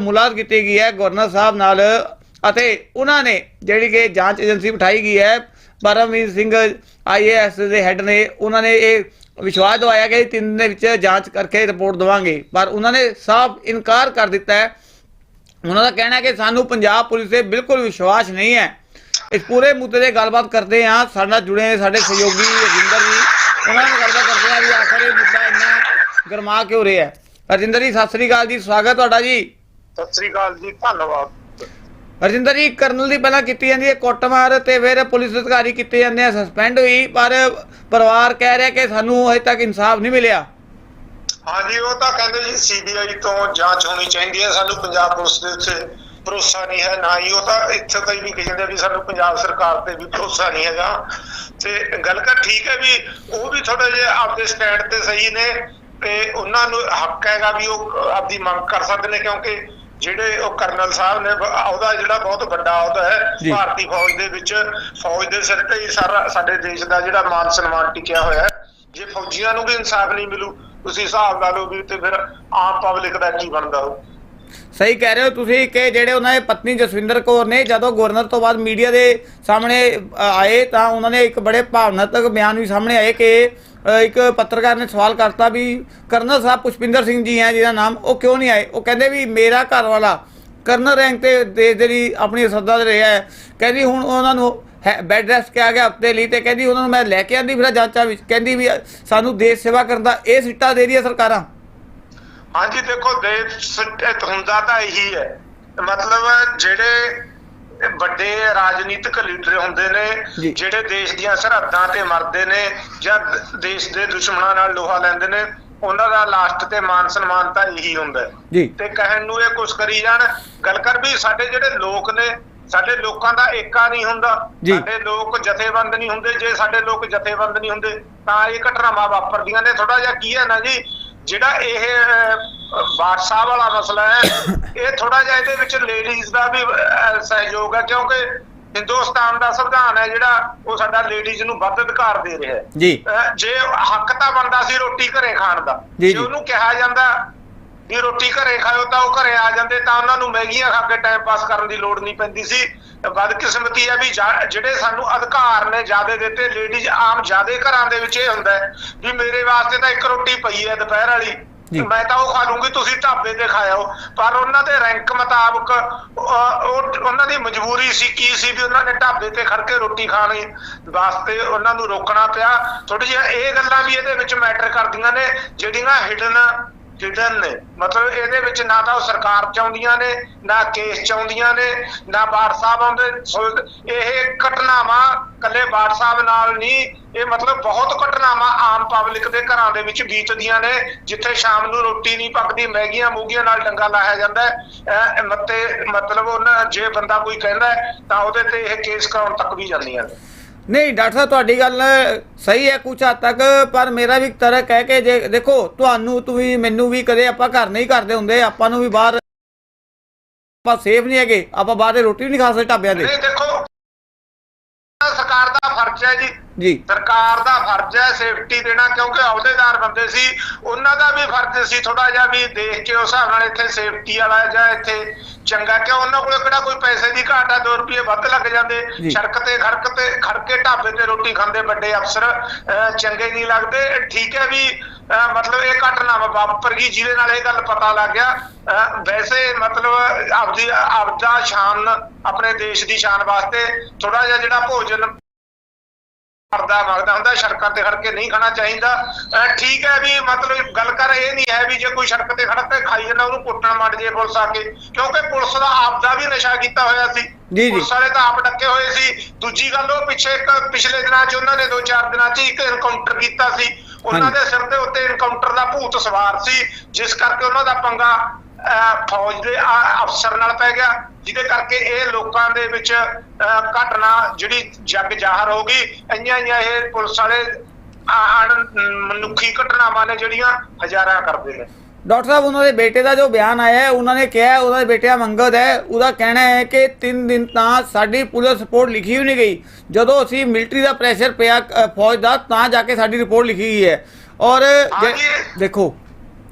ਮੁਲਾਕਾਤ ਕੀਤੀ ਗਈ ਹੈ ਗਵਰਨਰ ਸਾਹਿਬ ਨਾਲ ਅਤੇ ਉਹਨਾਂ ਨੇ ਜਿਹੜੀ ਕਿ ਜਾਂਚ ਏਜੰਸੀ ਬਿਠਾਈ ਗਈ ਹੈ, ਪਰਮਵੀਰ ਸਿੰਘ ਆਈਏਐਸ ਦੇ ਹੈੱਡ ਨੇ, ਉਹਨਾਂ ਨੇ ਇਹ ਵਿਸ਼ਵਾਸ ਦਵਾਇਆ ਕਿ ਤਿੰਨ ਦਿਨ ਦੇ ਵਿੱਚ ਜਾਂਚ ਕਰਕੇ ਰਿਪੋਰਟ ਦਵਾਂਗੇ। ਪਰ ਉਹਨਾਂ ਨੇ ਸਾਫ਼ ਇਨਕਾਰ ਕਰ ਦਿੱਤਾ ਹੈ। ਉਹਨਾਂ ਦਾ ਕਹਿਣਾ ਹੈ ਕਿ ਸਾਨੂੰ ਪੰਜਾਬ ਪੁਲਿਸ ਤੇ ਬਿਲਕੁਲ ਵਿਸ਼ਵਾਸ ਨਹੀਂ ਹੈ। ਇਸ ਪੂਰੇ ਮੁੱਦੇ ਤੇ ਗੱਲਬਾਤ ਕਰਦੇ ਹਾਂ। ਸਾਡੇ ਨਾਲ ਜੁੜੇ ਸਾਡੇ ਸਹਿਯੋਗੀ ਰਜਿੰਦਰ ਜੀ। ਉਹਨਾਂ ਨਾਲ ਗੱਲਬਾਤ ਕਰਦੇ ਹਾਂ ਵੀ ਆਖਰ ਇਹ ਮੁੱਦਾ ਇੰਨਾ ਗਰਮਾ ਕਿਉਂ ਰਿਹਾ ਹੈ। ਰਜਿੰਦਰ ਜੀ, ਸਤਿ ਸ੍ਰੀ ਅਕਾਲ ਜੀ। ਸਵਾਗਤ ਤੁਹਾਡਾ ਜੀ। ਸਤਿ ਸ੍ਰੀ ਅਕਾਲ ਜੀ ਧੰਨਵਾਦ। ਰਜਿੰਦਰ ਜੀ ਕਰਨਲ ਦੀ ਪਹਿਲਾਂ ਕੀਤੀ ਜਾਂਦੀ ਹੈ ਕੁੱਟਮਾਰ ਤੇ ਫਿਰ ਪੁਲਿਸ ਅਧਿਕਾਰੀ ਕੀਤੇ ਜਾਂਦੇ ਆ ਸਸਪੈਂਡ ਹੋਈ ਪਰ ਪਰਿਵਾਰ ਕਹਿ ਰਿਹਾ ਕਿ ਸਾਨੂੰ ਅਜੇ ਤੱਕ ਇਨਸਾਫ ਨਹੀਂ ਮਿਲਿਆ। ਹਾਂਜੀ ਉਹ ਤਾਂ ਕਹਿੰਦੇ ਜੀ ਸੀਬੀਆਈ ਤੋਂ ਜਾਂਚ ਹੋਣੀ ਚਾਹੀਦੀ ਹੈ। ਸਾਨੂੰ ਪੰਜਾਬ ਪੁਲਿਸ ਦੇ ਉੱਤੇ ਭਰੋਸਾ ਨਹੀਂ ਹੈ ਨਾ ਹੀ ਉਹ ਤਾਂ ਇੱਥੇ ਤਾਂ ਵੀ ਕਹੀ ਜਾਂਦੇ ਵੀ ਸਾਨੂੰ ਪੰਜਾਬ ਸਰਕਾਰ ਤੇ ਵੀ ਭਰੋਸਾ ਨਹੀਂ ਹੈਗਾ। ਤੇ ਗੱਲ ਕਰ ਠੀਕ ਹੈ ਵੀ ਉਹ ਵੀ ਥੋੜਾ ਜਿਹਾ ਆਪਦੇ ਸਟੈਂਡ ਤੇ ਸਹੀ ਨੇ ਤੇ ਉਹਨਾਂ ਨੂੰ ਹੱਕ ਹੈਗਾ ਵੀ ਉਹ ਆਪਦੀ ਮੰਗ ਕਰ ਸਕਦੇ ਨੇ ਕਿਉਂਕਿ ਜਿਹੜੇ ਉਹ ਕਰਨਲ ਸਾਹਿਬ ਨੇ ਉਹਦਾ ਜਿਹੜਾ ਬਹੁਤ ਵੱਡਾ ਅਹੁਦਾ ਹੈ। ਭਾਰਤੀ ਫੌਜ ਦੇ ਵਿੱਚ ਫੌਜ ਦੇ ਸਿਰ ਤੇ ਹੀ ਸਾਰਾ ਸਾਡੇ ਦੇਸ਼ ਦਾ ਜਿਹੜਾ ਮਾਨ ਸਨਮਾਨ ਟਿਕਿਆ ਹੋਇਆ ਹੈ ਜੇ ਫੌਜੀਆਂ ਨੂੰ ਵੀ ਇਨਸਾਫ ਨਹੀਂ ਮਿਲੂ ਤੁਸੀਂ ਹਿਸਾਬ ਲਾ ਲਓ ਵੀ ਤੇ ਫਿਰ ਆਮ ਪਬਲਿਕ ਦਾ ਕੀ ਬਣਦਾ ਹੋ ਸਹੀ ਕਹਿ ਰਹੇ ਹੋ ਤੁਸੀਂ ਕਿ ਜਿਹੜੇ ਉਹਨਾਂ ਦੇ ਪਤਨੀ ਜਸਵਿੰਦਰ ਕੌਰ ਨੇ ਜਦੋਂ ਗਵਰਨਰ ਤੋਂ ਬਾਅਦ ਮੀਡੀਆ ਦੇ ਸਾਹਮਣੇ ਆਏ ਤਾਂ ਉਹਨਾਂ ਨੇ ਇੱਕ ਬੜੇ ਭਾਵਨਾਤਮਕ ਬਿਆਨ ਵੀ ਸਾਹਮਣੇ ਆਏ ਕਿ ਇੱਕ ਪੱਤਰਕਾਰ ਨੇ ਸਵਾਲ ਕਰਤਾ ਵੀ ਕਰਨਲ ਸਾਹਿਬ ਪੁਸ਼ਪਿੰਦਰ ਸਿੰਘ ਜੀ ਹੈ, ਜਿਹਦਾ ਨਾਮ ਉਹ ਕਿਉਂ ਨਹੀਂ ਆਏ? ਉਹ ਕਹਿੰਦੇ ਵੀ ਮੇਰਾ ਘਰ ਵਾਲਾ ਕਰਨਲ ਰੈਂਕ ਤੇ ਦੇਸ਼ ਦੇ ਲਈ ਆਪਣੀ ਸੱਦਾ ਤੇ ਰਿਹਾ ਹੈ। ਕਹਿੰਦੀ ਹੁਣ ਉਹਨਾਂ ਨੂੰ ਬੈੱਡ ਰੈਸਟ ਕਿਹਾ ਗਿਆ ਹਫ਼ਤੇ ਲਈ ਤੇ ਕਹਿੰਦੀ ਉਹਨਾਂ ਨੂੰ ਮੈਂ ਲੈ ਕੇ ਆਂਦੀ ਫਿਰ ਜਾਂਚਾਂ ਵਿੱਚ। ਕਹਿੰਦੀ ਵੀ ਸਾਨੂੰ ਦੇਸ਼ ਸੇਵਾ ਕਰਨ ਦਾ ਇਹ ਸਿੱਟਾ ਦੇ ਰਹੀ ਹੈ ਸਰਕਾਰਾਂ। ਹਾਂਜੀ, ਦੇਖੋ, ਦੇਸ਼ ਸ- ਹੁੰਦਾ ਤਾਂ ਇਹੀ ਹੈ। ਮਤਲਬ ਜਿਹੜੇ ਵੱਡੇ ਰਾਜਨੀਤਿਕ ਲੀਡਰ ਹੁੰਦੇ। ਨੇ ਜਿਹੜੇ ਦੇਸ਼ ਦੀਆਂ ਸਰਹੱਦਾਂ ਤੇ ਮਰਦੇ ਨੇ ਜਾਂ ਦੇਸ਼ ਦੇ ਦੁਸ਼ਮਣਾਂ ਨਾਲ ਲੋਹਾ ਲੈਂਦੇ ਨੇ ਉਹਨਾਂ ਦਾ ਲਾਸਟ ਤੇ ਮਾਨ ਸਨਮਾਨ ਤਾਂ ਇਹੀ ਹੁੰਦਾ ਜੀ ਤੇ ਕਹਿਣ ਨੂੰ ਇਹ ਕੁਛ ਕਰੀ ਜਾਣ ਗੱਲ ਕਰ ਵੀ ਸਾਡੇ ਜਿਹੜੇ ਲੋਕ ਨੇ ਸਾਡੇ ਲੋਕਾਂ ਦਾ ਏਕਾ ਨਹੀਂ ਹੁੰਦਾ। ਸਾਡੇ ਲੋਕ ਜਥੇਬੰਦ ਨਹੀਂ ਹੁੰਦੇ ਜੇ ਸਾਡੇ ਲੋਕ ਜਥੇਬੰਦ ਨਹੀਂ ਹੁੰਦੇ ਤਾਂ ਇਹ ਘਟਨਾਵਾਂ ਵਾਪਰਦੀਆਂ ਨੇ ਥੋੜਾ ਜਿਹਾ ਕੀ ਹੈ ਨਾ ਜੀ ਜਿਹੜਾ ਇਹ WhatsApp ਵਾਲਾ ਮਸਲਾ ਹੈ ਇਹ ਥੋੜਾ ਜਿਹਾ ਇਹਦੇ ਵਿੱਚ ਲੇਡੀਜ਼ ਦਾ ਵੀ ਸਹਿਯੋਗ ਹੈ ਕਿਉਂਕਿ ਹਿੰਦੁਸਤਾਨ ਦਾ ਸੰਵਿਧਾਨ ਹੈ ਜਿਹੜਾ ਉਹ ਸਾਡਾ ਲੇਡੀਜ਼ ਨੂੰ ਵੱਧ ਅਧਿਕਾਰ ਦੇ ਰਿਹਾ ਹੈ। ਜੀ। ਹੱਕ ਤਾਂ ਬਣਦਾ ਸੀ ਰੋਟੀ ਘਰੇ ਖਾਣ ਦਾ। ਜੀ। ਉਹਨੂੰ ਕਿਹਾ ਜਾਂਦਾ ਵੀ ਰੋਟੀ ਘਰੇ ਖਾਓ ਤਾਂ ਉਹ ਘਰੇ ਆ ਜਾਂਦੇ ਤਾਂ ਉਹਨਾਂ ਨੂੰ ਮੈਗੀਆਂ ਖਾ ਕੇ ਟਾਈਮ ਪਾਸ ਕਰਨ ਦੀ ਲੋੜ ਨਹੀਂ ਪੈਂਦੀ ਸੀ। ਬਦਕਿਸਮਤੀ ਹੈ ਵੀ ਜਿਹੜੇ ਸਾਨੂੰ ਅਧਿਕਾਰ ਨੇ ਜਿਆਦੇ ਦਿੱਤੇ ਲੇਡੀਜ਼ ਆਮ ਜਿਆਦੇ ਘਰਾਂ ਦੇ ਵਿੱਚ ਇਹ ਹੁੰਦਾ ਵੀ ਮੇਰੇ ਵਾਸਤੇ ਤਾਂ ਇੱਕ ਰੋਟੀ ਪਈ ਹੈ ਦੁਪਹਿਰ ਵਾਲੀ। ਮੈਂ ਤਾਂ ਉਹ ਖਾ ਲੂੰਗੀ ਤੁਸੀਂ ਢਾਬੇ ਤੇ ਖਾਇਓ। ਪਰ ਉਹਨਾਂ ਦੇ ਰੈਂਕ ਮੁਤਾਬਕ ਉਹਨਾਂ ਦੀ ਮਜਬੂਰੀ ਸੀ ਕੀ ਸੀ ਵੀ ਉਹਨਾਂ ਨੇ ਢਾਬੇ ਤੇ ਖੜ ਕੇ ਰੋਟੀ ਖਾਣੀ ਵਾਸਤੇ ਉਹਨਾਂ ਨੂੰ ਰੋਕਣਾ ਪਿਆ। ਥੋੜੀ ਜਿਹਾ ਇਹ ਗੱਲਾਂ ਵੀ ਇਹਦੇ ਵਿੱਚ ਮੈਟਰ ਕਰਦੀਆਂ ਨੇ ਜਿਹੜੀਆਂ ਹਿਡਨ ਹਿਡਨ ਨੇ। ਮਤਲਬ ਇਹਦੇ ਵਿੱਚ ਨਾ ਤਾਂ ਉਹ ਸਰਕਾਰ ਚਾਹੁੰਦੀਆਂ ਨੇ, ਨਾ ਕੇਸ ਚਾਹੁੰਦੀਆਂ ਨੇ, ਨਾ ਬਾੜ ਸਾਹਿਬ ਆਉਂਦੇ। ਇਹ ਘਟਨਾਵਾਂ ਕੱਲੇ ਬਾੜ ਸਾਹਿਬ ਨਾਲ ਨਹੀਂ, ਇਹ ਮਤਲਬ ਬਹੁਤ ਘਟਨਾਵਾਂ ਆਮ ਪਬਲਿਕ ਦੇ ਘਰਾਂ ਦੇ ਵਿੱਚ ਬੀਤਦੀਆਂ ਨੇ, ਜਿੱਥੇ ਸ਼ਾਮ ਨੂੰ ਰੋਟੀ ਨਹੀਂ ਪੱਕਦੀ, ਮੈਗੀਆਂ ਮੂਗੀਆਂ ਨਾਲ ਡੰਗਾ ਲਾਇਆ ਜਾਂਦਾ ਹੈ। ਅਹ ਮਤਲਬ ਉਹਨਾਂ, ਜੇ ਬੰਦਾ ਕੋਈ ਕਹਿੰਦਾ ਤਾਂ ਉਹਦੇ ਤੇ ਇਹ ਕੇਸ ਕਰਾਉਣ ਤੱਕ ਵੀ ਜਾਂਦੀਆਂ ਨੇ। ਨਹੀਂ, ਡਾਕਟਰ ਸਾਹਿਬ, ਤੁਹਾਡੀ ਗੱਲ ਸਹੀ ਹੈ ਕੁਛ ਹੱਦ ਤੱਕ, ਪਰ ਮੇਰਾ ਵੀ ਤਰਕ ਹੈ ਕਿ ਜੇ, ਦੇਖੋ, ਤੁਹਾਨੂੰ ਤੁਸੀਂ, ਮੈਨੂੰ ਵੀ ਕਦੇ ਆਪਾਂ ਘਰ ਨਹੀਂ ਕਰਦੇ ਹੁੰਦੇ, ਆਪਾਂ ਨੂੰ ਵੀ ਬਾਹਰ ਆਪਾਂ ਸੇਫ ਨਹੀਂ ਹੈਗੇ, ਆਪਾਂ ਬਾਹਰ ਦੇ ਰੋਟੀ ਵੀ ਨਹੀਂ ਖਾ ਸਕਦੇ ਢਾਬਿਆਂ ਦੇ। ਨਹੀਂ, ਦੇਖੋ ਸਰਕਾਰ ਦਾ ਫਰਜ਼ ਹੈ ਜੀ। ਜੀ। ਸਰਕਾਰ ਦਾ ਫਰਜ਼ ਹੈ ਸੇਫਟੀ ਦੇਣਾ ਕਿਉਂਕਿ ਅਹੁਦੇਦਾਰ ਬੰਦੇ ਸੀ। ਉਹਨਾਂ ਦਾ ਵੀ ਫਰਜ਼ ਸੀ ਥੋੜਾ ਜਿਹਾ ਵੀ ਦੇਖ ਕੇ ਉਸ ਹਿਸਾਬ ਨਾਲ ਇੱਥੇ ਸੇਫਟੀ ਵਾਲਾ ਜਾਂ ਇੱਥੇ ਚੰਗਾ ਕਿ ਉਹਨਾਂ ਕੋਲ ਕਿਹੜਾ ਕੋਈ ਪੈਸੇ ਦੀ ਘਾਟ ਆ 2 ਰੁਪਏ ਵੱਧ ਲੱਗ। ਜਾਂਦੇ। ਸੜਕ ਤੇ ਖੜਕ ਤੇ ਖੜ ਕੇ ਢਾਬੇ ਤੇ ਰੋਟੀ ਖਾਂਦੇ ਵੱਡੇ ਅਫਸਰ ਚੰਗੇ ਨਹੀਂ ਲੱਗਦੇ। ਠੀਕ ਹੈ ਵੀ ਮਤਲਬ ਇਹ ਘਟਨਾ ਵਾਪਰ ਗਈ ਜਿਹਦੇ ਨਾਲ ਇਹ ਗੱਲ ਪਤਾ ਲੱਗ ਗਿਆ। ਵੈਸੇ ਮਤਲਬ ਆਪਦੀ ਆਪਦਾ ਸ਼ਾਨ ਆਪਣੇ ਦੇਸ਼ ਦੀ ਸ਼ਾਨ ਵਾਸਤੇ ਥੋੜਾ ਜਿਹਾ ਜਿਹੜਾ ਭੋਜਨ ਕਰਦਾ ਮੰਗਦਾ ਹੁੰਦਾ ਸੜਕਾਂ ਤੇ ਖੜ ਕੇ ਨਹੀਂ ਖਾਣਾ ਚਾਹੀਦਾ। ਠੀਕ ਹੈ ਵੀ ਮਤਲਬ ਗੱਲ ਕਰ ਇਹ ਨਹੀਂ ਹੈ ਵੀ ਜੇ ਕੋਈ ਸੜਕ ਤੇ ਖੜ ਕੇ ਖਾਈ ਜਾਂਦਾ ਉਹਨੂੰ ਕੁੱਟਣ ਮੰਡ ਜੇ ਪੁਲਿਸ ਆ ਕੇ। ਕਿਉਂਕਿ ਪੁਲਿਸ ਦਾ ਆਪ ਦਾ ਵੀ ਨਸ਼ਾ ਕੀਤਾ ਹੋਇਆ ਸੀ। ਜੀ, ਜੀ। ਵਾਲੇ ਤਾਂ ਆਪ ਡੱਕੇ ਹੋਏ ਸੀ। ਦੂਜੀ ਗੱਲ ਉਹ ਪਿੱਛੇ ਇੱਕ ਪਿਛਲੇ ਦਿਨਾਂ 'ਚ ਉਹਨਾਂ ਨੇ ਦੋ ਚਾਰ ਦਿਨਾਂ 'ਚ ਇੱਕ ਐਨਕਾਊਂਟਰ ਕੀਤਾ ਸੀ। ਉਹਨਾਂ। ਦੇ ਸਿਰ ਦੇ ਉੱਤੇ ਐਨਕਾਊਂਟਰ ਦਾ ਭੂਤ ਸਵਾਰ ਸੀ ਜਿਸ ਕਰਕੇ ਉਹਨਾਂ ਦਾ ਪੰਗਾ ਫੌਜ ਦੇ ਅਫਸਰ ਨਾਲ ਪੈ ਗਿਆ। ਜਿਹਦੇ ਕਰਕੇ ਇਹ ਲੋਕਾਂ ਦੇ ਵਿੱਚ ਘਟਨਾ ਜਿਹੜੀ ਜੱਗ ਜ਼ਾਹਰ ਹੋ ਗਈ ਇੰਨੀਆਂ ਇੰਨੀਆਂ ਇਹ ਪੁਲਿਸ ਵਾਲੇ ਮਨੁੱਖੀ ਘਟਨਾਵਾਂ ਨੇ ਜਿਹੜੀਆਂ ਹਜ਼ਾਰਾਂ ਕਰਦੇ ਨੇ। ਡਾਕਟਰ ਸਾਹਿਬ ਉਹਨਾਂ ਦੇ ਬੇਟੇ ਦਾ ਜੋ ਬਿਆਨ ਆਇਆ ਹੈ ਉਹਨਾਂ ਨੇ ਕਿਹਾ ਉਹਦਾ ਦੇ ਬੇਟਾ ਮੰਗਦ ਹੈ ਉਹਦਾ ਕਹਿਣਾ ਹੈ ਕਿ 3 ਦਿਨ ਤਾਂ ਸਾਡੀ ਪੁਲਿਸ ਰਿਪੋਰਟ ਲਿਖੀ ਵੀ ਨਹੀਂ ਗਈ। ਜਦੋਂ ਅਸੀਂ ਮਿਲਟਰੀ ਦਾ ਪ੍ਰੈਸ਼ਰ ਪਿਆ ਫੌਜ ਦਾ ਤਾਂ ਜਾ ਕੇ ਸਾਡੀ ਰਿਪੋਰਟ ਲਿਖੀ ਗਈ ਹੈ। ਔਰ। ਦੇਖੋ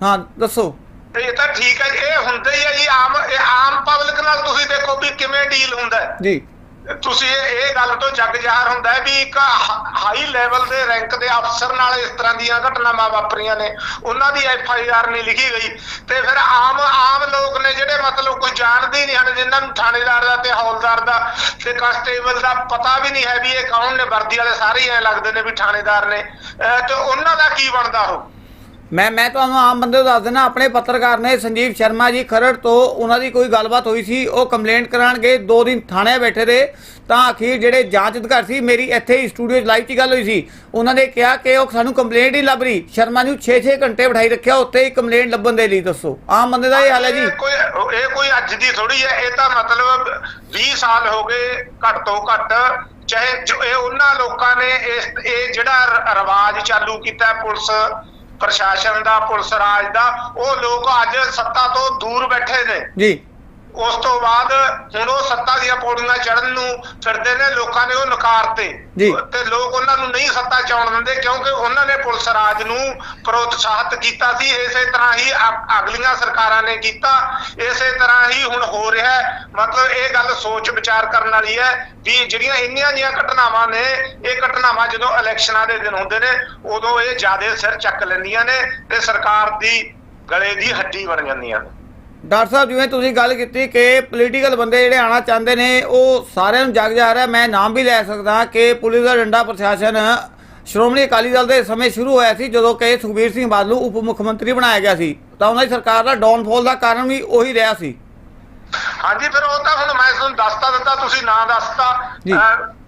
ਹਾਂ ਦੱਸੋ। ਇਹ ਤਾਂ ਠੀਕ ਹੈ ਇਹ ਹੁੰਦੇ ਹੀ ਹੈ ਜੀ ਆਮ ਇਹ ਆਮ ਪਬਲਿਕ ਨਾਲ ਤੁਸੀਂ ਦੇਖੋ ਵੀ ਕਿਵੇਂ ਡੀਲ ਹੁੰਦਾ ਹੈ। ਜੀ। ਤੁਸੀਂ ਇਹ ਗੱਲ ਤੋਂ ਜੱਗ ਜ਼ਾਹਰ ਹੁੰਦਾ ਹੈ ਵੀ ਇੱਕ ਹਾਈ ਲੈਵਲ ਦੇ ਰੈਂਕ ਦੇ ਅਫਸਰ ਨਾਲ ਇਸ ਤਰ੍ਹਾਂ ਦੀਆਂ ਘਟਨਾਵਾਂ ਵਾਪਰੀਆਂ ਨੇ। ਉਹਨਾਂ ਦੀ ਐਫ ਆਈ ਆਰ ਨਹੀਂ ਲਿਖੀ ਗਈ। ਤੇ ਫਿਰ ਆਮ ਆਮ ਲੋਕ ਨੇ ਜਿਹੜੇ ਮਤਲਬ ਕੋਈ ਜਾਣਦੇ ਨਹੀਂ ਹਨ ਜਿਨ੍ਹਾਂ ਨੂੰ ਥਾਣੇਦਾਰ ਦਾ ਤੇ ਹੌਲਦਾਰ ਦਾ ਤੇ ਕਨਸਟੇਬਲ ਦਾ ਪਤਾ ਵੀ ਨਹੀਂ ਹੈ ਵੀ ਇਹ ਕੌਣ ਨੇ ਵਰਦੀ ਵਾਲੇ ਸਾਰੇ ਐ ਲੱਗਦੇ ਨੇ ਵੀ ਥਾਣੇਦਾਰ ਨੇ। ਤੇ ਉਹਨਾਂ ਦਾ ਕੀ ਬਣਦਾ ਹੋ ਮੈਂ ਮੈਂ ਤੁਹਾਨੂੰ ਆਮ ਬੰਦੇ ਨੂੰ ਦੱਸ ਦਿੰਦਾ, ਆਪਣੇ ਪੱਤਰਕਾਰ ਨੇ ਸੰਜੀਵ ਸ਼ਰਮਾ ਜੀ ਖਰੜ ਤੋਂ ਉਹਨਾਂ ਦੀ ਕੋਈ ਗੱਲਬਾਤ ਹੋਈ ਸੀ, ਉਹ ਕੰਪਲੇਂਟ ਕਰਾਉਣ ਗਏ ਦੋ ਦਿਨ ਥਾਣੇ ਬੈਠੇ ਰਹੇ, ਤਾਂ ਅਖੀਰ ਜਿਹੜੇ ਜਾਂਚ ਅਧਿਕਾਰੀ ਸੀ, ਮੇਰੀ ਇੱਥੇ ਹੀ ਸਟੂਡੀਓ 'ਚ ਲਾਈਵ 'ਚ ਗੱਲ ਹੋਈ ਸੀ। ਉਹਨਾਂ ਨੇ ਕਿਹਾ ਕਿ ਉਹ ਸਾਨੂੰ ਕੰਪਲੇਂਟ ਹੀ ਲੱਭ ਰਹੀ, ਸ਼ਰਮਾ ਨੂੰ 6-6 ਘੰਟੇ ਬਿਠਾਈ ਰੱਖਿਆ, ਉੱਥੇ ਹੀ ਕੰਪਲੇਂਟ ਲੱਭਣ ਦੇ ਲਈ ਦੱਸੋ। ਆਮ ਬੰਦੇ ਦਾ ਇਹ ਹਾਲ ਹੈ ਜੀ। ਕੋਈ ਇਹ ਕੋਈ ਅੱਜ ਦੀ ਥੋੜੀ ਹੈ, ਇਹ ਤਾਂ ਮਤਲਬ 20 ਸਾਲ ਹੋ ਗਏ, ਘੱਟ ਤੋਂ ਘੱਟ, ਚਾਹੇ ਇਹ ਉਹਨਾਂ ਲੋਕਾਂ ਨੇ ਇਸ ਇਹ ਜਿਹੜਾ ਰਿਵਾਜ ਚਾਲੂ ਕੀਤਾ ਪੁਲਿਸ ਪ੍ਰਸ਼ਾਸਨ ਦਾ ਪੁਲਿਸ ਰਾਜ ਦਾ ਉਹ ਲੋਕ ਅੱਜ ਸੱਤਾ ਤੋਂ ਦੂਰ ਬੈਠੇ ਨੇ। ਜੀ। ਉਸ ਤੋਂ ਬਾਅਦ ਹੁਣ ਉਹ ਸੱਤਾ ਦੀਆਂ ਪੌੜੀਆਂ ਚੜ੍ਹਨ ਨੂੰ ਫਿਰਦੇ ਨੇ ਲੋਕਾਂ ਨੇ ਉਹ ਨਕਾਰਤੇ। ਤੇ। ਲੋਕ ਉਹਨਾਂ ਨੂੰ ਨਹੀਂ ਸੱਤਾ ਚਾਉਣ ਦਿੰਦੇ ਕਿਉਂਕਿ ਉਹਨਾਂ ਨੇ ਪੁਲਿਸ ਰਾਜ ਨੂੰ ਪ੍ਰੋਤਸਾਹਿਤ ਕੀਤਾ ਸੀ। ਇਸੇ ਤਰ੍ਹਾਂ ਹੀ ਅਗਲੀਆਂ ਸਰਕਾਰਾਂ ਨੇ ਕੀਤਾ। ਇਸੇ ਤਰ੍ਹਾਂ ਹੀ ਹੁਣ ਹੋ ਰਿਹਾ ਹੈ। ਮਤਲਬ ਇਹ ਗੱਲ ਸੋਚ ਵਿਚਾਰ ਕਰਨ ਵਾਲੀ ਹੈ ਵੀ ਜਿਹੜੀਆਂ ਇੰਨੀਆਂ ਜੀਆਂ ਘਟਨਾਵਾਂ ਨੇ ਇਹ ਘਟਨਾਵਾਂ ਜਦੋਂ ਇਲੈਕਸ਼ਨਾਂ ਦੇ ਦਿਨ ਹੁੰਦੇ ਨੇ ਉਦੋਂ ਇਹ ਜਿਆਦੇ ਸਿਰ ਚੱਕ ਲੈਂਦੀਆਂ ਨੇ ਤੇ ਸਰਕਾਰ ਦੀ ਗਲੇ ਦੀ ਹੱਡੀ ਬਣ ਜਾਂਦੀਆਂ ਨੇ। ਡਾਕਟਰ ਸਾਹਿਬ ਜਿਵੇਂ ਤੁਸੀਂ ਗੱਲ ਕੀਤੀ ਕਿ ਪੋਲੀਟੀਕਲ ਬੰਦੇ ਜਿਹੜੇ ਆਣਾ ਚਾਹੁੰਦੇ ਨੇ ਉਹ ਸਾਰਿਆਂ ਨੂੰ ਜਗ ਜਾ ਰਿਹਾ। ਮੈਂ ਨਾਮ ਵੀ ਲੈ ਸਕਦਾ ਕਿ ਪੁਲਿਸ ਦਾ ਡੰਡਾ ਪ੍ਰਸ਼ਾਸਨ ਸ਼੍ਰੋਮਣੀ ਅਕਾਲੀ ਦਲ ਦੇ ਸਮੇਂ ਸ਼ੁਰੂ ਹੋਇਆ ਸੀ ਜਦੋਂ ਕਿ ਸੁਖਬੀਰ ਸਿੰਘ ਬਾਦਲ ਨੂੰ ਉਪ ਮੁੱਖ ਮੰਤਰੀ ਬਣਾਇਆ ਗਿਆ ਸੀ। ਤਾਂ ਉਹਨਾਂ ਦੀ ਸਰਕਾਰ ਦਾ ਡਾਊਨਫਾਲ ਦਾ ਕਾਰਨ ਵੀ ਉਹੀ ਰਿਹਾ ਸੀ। ਹਾਂਜੀ ਫਿਰ ਉਹ ਤਾਂ ਹੁਣ ਮੈਂ ਤੁਹਾਨੂੰ ਦੱਸਤਾ ਦਿੱਤਾ ਤੁਸੀਂ ਨਾਂ ਦੱਸਤਾ।